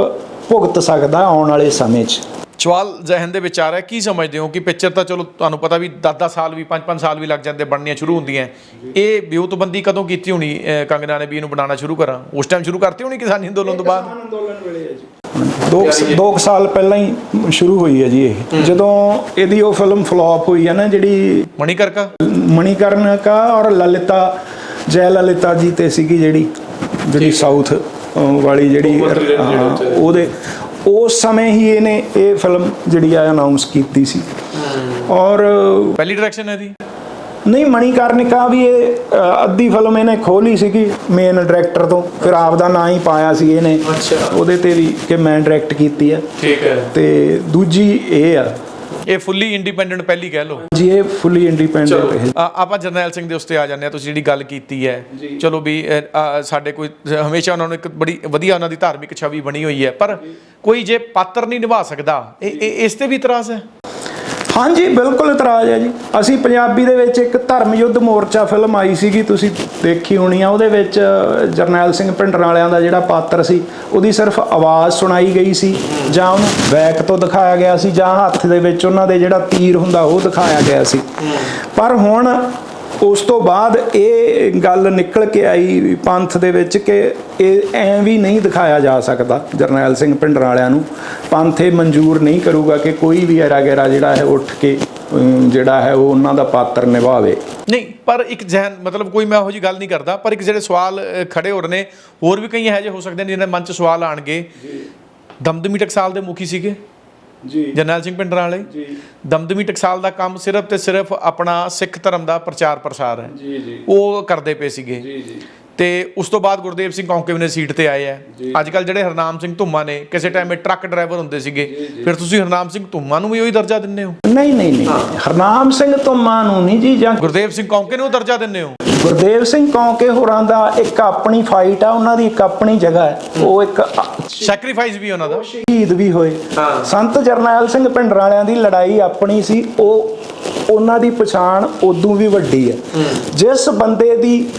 S2: ਭੁਗਤ ਸਕਦਾ ਆਉਣ ਵਾਲੇ ਸਮੇਂ 'ਚ।
S1: ਸਵਾਲ ਜ਼ਹਿਨ ਦੇ ਵਿੱਚ ਆ ਰਿਹਾ ਕੀ ਸਮਝਦੇ ਹੋ ਕਿ ਪਿਕਚਰ ਤਾਂ ਚਲੋ ਤੁਹਾਨੂੰ ਪਤਾ ਵੀ 10-10 ਸਾਲ ਵੀ 5-5 ਸਾਲ ਵੀ ਲੱਗ ਜਾਂਦੇ ਬਣਨੀਆਂ ਸ਼ੁਰੂ ਹੁੰਦੀਆਂ। ਇਹ ਵਿਉਤਬੰਦੀ ਕਦੋਂ ਕੀਤੀ ਹੋਣੀ ਅਹ, ਕੰਗਨਾ ਨੇ ਵੀ ਇਹਨੂੰ ਬਣਾਉਣਾ ਸ਼ੁਰੂ ਕਰਾਂ? ਉਸ ਟਾਈਮ ਸ਼ੁਰੂ ਕਰਤੀ ਹੋਣੀ ਕਿਸਾਨੀ ਅੰਦੋਲਨ ਤੋਂ ਬਾਅਦ?
S2: ਹੈ ਦੋ ਕੁ- ਦੋ ਕੁ ਸਾਲ ਪਹਿਲਾਂ ਹੀ ਸ਼ੁਰੂ ਹੋਈ ਹੈ ਜੀ ਇਹ। ਜਦੋਂ ਇਹਦੀ ਉਹ ਫਿਲਮ ਫਲॉप ਹੋਈ ਹੈ ਨਾ ਜਿਹੜੀ
S1: ਮਣੀਕਰਕਾ?
S2: ਮਣੀਕਰਨ ਕਾ ਔਰ ਲਲਿਤਾ ਜੈ ਲਲਿਤਾ ਜੀ ਤੇ ਸੀਗੀ ਜਿਹੜੀ। ਜਿਹੜੀ ਸਾਊਥ ਵਾਲੀ ਜਿਹੜੀ ਉਹਦੇ ਉਸ ਸਮੇਂ ਹੀ ਇਹਨੇ ਇਹ ਫਿਲਮ ਜਿਹੜੀ ਆ ਅਨਾਉਂਸ ਕੀਤੀ ਸੀ। ਔਰ
S1: ਪਹਿਲੀ ਡਾਇਰੈਕਸ਼ਨ ਹੈ ਦੀ
S2: ਨਹੀਂ ਮਣੀਕਰਨਿਕਾ ਵੀ ਇਹ ਅੱਧੀ ਫਿਲਮ ਇਹਨੇ ਖੋਲੀ ਸੀਗੀ ਮੇਨ ਡਾਇਰੈਕਟਰ ਤੋਂ। ਫਿਰ ਆਪ ਦਾ ਨਾਂ ਹੀ ਪਾਇਆ ਸੀ ਇਹਨੇ।
S1: ਅੱਛਾ।
S2: ਉਹਦੇ ਤੇ ਵੀ ਕਿ ਮੈਂ ਡਾਇਰੈਕਟ ਕੀਤੀ ਹੈ।
S1: ਠੀਕ ਹੈ।
S2: ਤੇ ਦੂਜੀ ਇਹ ਆ
S1: ਇਹ ਫੁੱਲੀ ਇੰਡੀਪੈਂਡੈਂਟ ਪਹਿਲੀ ਕਹਿ ਲਓ।
S2: ਜੀ ਇਹ ਫੁੱਲੀ ਇੰਡੀਪੈਂਡੈਂਟ ਹੈ।
S1: ਆਪਾਂ ਜਰਨੈਲ ਸਿੰਘ ਦੇ ਉੱਤੇ ਆ ਜਾਂਦੇ ਆ ਤੁਸੀਂ ਜਿਹੜੀ ਗੱਲ ਕੀਤੀ ਹੈ। ਚਲੋ ਵੀ ਸਾਡੇ ਕੋਈ ਹਮੇਸ਼ਾ ਉਹਨਾਂ ਨੂੰ ਇੱਕ ਬੜੀ ਵਧੀਆ ਉਹਨਾਂ ਦੀ ਧਾਰਮਿਕ ਛਵੀ ਬਣੀ ਹੋਈ ਹੈ। ਪਰ ਕੋਈ ਜੇ ਪਾਤਰ ਨਹੀਂ ਨਿਭਾ ਸਕਦਾ ਇਹ- ਇਸ ਤੇ ਵੀ ਇਤਰਾਜ਼ ਹੈ?
S2: ਹਾਂਜੀ, ਬਿਲਕੁਲ ਇਤਰਾਜ਼ ਹੈ ਜੀ। ਅਸੀਂ ਪੰਜਾਬੀ ਦੇ ਵਿੱਚ ਇੱਕ ਧਰਮ ਯੁੱਧ ਮੋਰਚਾ ਫਿਲਮ ਆਈ ਸੀਗੀ, ਤੁਸੀਂ ਦੇਖੀ ਹੋਣੀ ਆ। ਉਹਦੇ ਵਿੱਚ ਜਰਨੈਲ ਸਿੰਘ ਭਿੰਡਰਾਂ ਵਾਲਿਆਂ ਦਾ ਜਿਹੜਾ ਪਾਤਰ ਸੀ, ਉਹਦੀ ਸਿਰਫ ਆਵਾਜ਼ ਸੁਣਾਈ ਗਈ ਸੀ, ਜਾਂ ਉਹਨੂੰ ਬੈਕ ਤੋਂ ਦਿਖਾਇਆ ਗਿਆ ਸੀ, ਜਾਂ ਹੱਥ ਦੇ ਵਿੱਚ ਉਹਨਾਂ ਦੇ ਜਿਹੜਾ ਤੀਰ ਹੁੰਦਾ, ਉਹ ਦਿਖਾਇਆ ਗਿਆ ਸੀ। ਪਰ ਹੁਣ ਉਸ ਤੋਂ ਬਾਅਦ ਇਹ ਗੱਲ ਨਿਕਲ ਕੇ ਆਈ ਪੰਥ ਦੇ ਵਿੱਚ ਕਿ ਇਹ ਐਂ ਵੀ ਨਹੀਂ ਦਿਖਾਇਆ ਜਾ ਸਕਦਾ ਜਰਨੈਲ ਸਿੰਘ ਭਿੰਡਰਾਂ ਵਾਲਿਆਂ ਨੂੰ। ਪੰਥ ਇਹ ਮਨਜ਼ੂਰ ਨਹੀਂ ਕਰੂਗਾ ਕਿ ਕੋਈ ਵੀ ਐਰਾ ਗੈਰਾ ਜਿਹੜਾ ਹੈ ਉੱਠ ਕੇ ਜਿਹੜਾ ਹੈ ਉਹ ਉਹਨਾਂ ਦਾ ਪਾਤਰ ਨਿਭਾਵੇ।
S1: ਨਹੀਂ ਪਰ ਇੱਕ ਜ਼ਹਿਨ ਮਤਲਬ ਕੋਈ ਮੈਂ ਇਹੋ ਜੀ ਗੱਲ ਨਹੀਂ ਕਰਦਾ ਪਰ ਇੱਕ ਜਿਹੜੇ ਸਵਾਲ ਖੜੇ ਹੋ ਰਹੇ ਨੇ ਹੋਰ ਵੀ ਕਈ ਇਹੋ ਜਿਹੇ ਹੋ ਸਕਦੇ ਨੇ ਜਿਹਨਾਂ ਮਨ 'ਚ ਸਵਾਲ ਆਣਗੇ ਦਮਦਮੀ ਟਕਸਾਲ ਦੇ ਮੁਖੀ ਸੀਗੇ।
S2: ਜੀ।
S1: ਜਰਨੈਲ ਸਿੰਘ ਪਿੰਡਰਾਂ ਵਾਲੇ।
S2: ਜੀ।
S1: ਦਮਦਮੀ ਟਕਸਾਲ ਦਾ ਕੰਮ ਸਿਰਫ ਤੇ ਸਿਰਫ ਆਪਣਾ ਸਿੱਖ ਧਰਮ ਦਾ ਪ੍ਰਚਾਰ ਪ੍ਰਸਾਰ ਹੈ।
S2: ਜੀ ਜੀ।
S1: ਉਹ ਕਰਦੇ ਪਏ ਸੀਗੇ।
S2: ਜੀ ਜੀ।
S1: ਤੇ ਉਸ ਤੋਂ ਬਾਅਦ ਗੁਰਦੇਵ ਸਿੰਘ ਕੌਂਕੇ ਨੇ ਸੀਟ ਤੇ ਆਏ ਆ। ਅੱਜ ਕੱਲ ਜਿਹੜੇ ਹਰਨਾਮ ਸਿੰਘ ਧੁੰਮਾ ਨੇ ਕਿਸੇ ਟਾਈਮ ਇਹ ਟਰੱਕ ਡਰਾਈਵਰ ਹੁੰਦੇ ਸੀਗੇ। ਫਿਰ ਤੁਸੀਂ ਹਰਨਾਮ ਸਿੰਘ ਧੁੰਮਾ ਨੂੰ ਵੀ ਉਹੀ ਦਰਜਾ ਦਿੰਦੇ ਹੋ?
S2: ਨਹੀਂ ਨਹੀਂ ਨਹੀਂ। ਹਰਨਾਮ ਸਿੰਘ ਧੁੰਮਾ ਨੂੰ ਨਹੀਂ ਜੀ ਜਾਂ
S1: ਗੁਰਦੇਵ ਸਿੰਘ ਕੌਂਕੇ ਨੂੰ ਦਰਜਾ ਦਿੰਦੇ ਹੋ?
S2: ਗੁਰਦੇਵ ਸਿੰਘ ਕੌਂਕੇ ਹੋਰਾਂ ਦਾ ਇੱਕ ਆਪਣੀ ਫਾਈਟ ਆ ਉਹਨਾਂ ਦੀ ਇੱਕ ਆਪਣੀ ਜਗ੍ਹਾ ਹੈ। ਉਹ ਇੱਕ
S1: ਸੈਕਰੀਫਾਈਸ ਵੀ ਉਹਨਾਂ ਦਾ।
S2: ਸ਼ਹੀਦ ਵੀ ਹੋਏ। ਸੰਤ ਜਰਨੈਲ ਸਿੰਘ ਭਿੰਡਰਾਂ ਵਾਲਿਆਂ ਦੀ ਲੜਾਈ ਆਪਣੀ ਸੀ ਉਹ ਉਹਨਾਂ ਦੀ ਪਛਾਣ ਉਦੋਂ ਵੀ ਵੱਡੀ ਹੈ। ਜਿਸ ਬੰਦੇ ਦੀ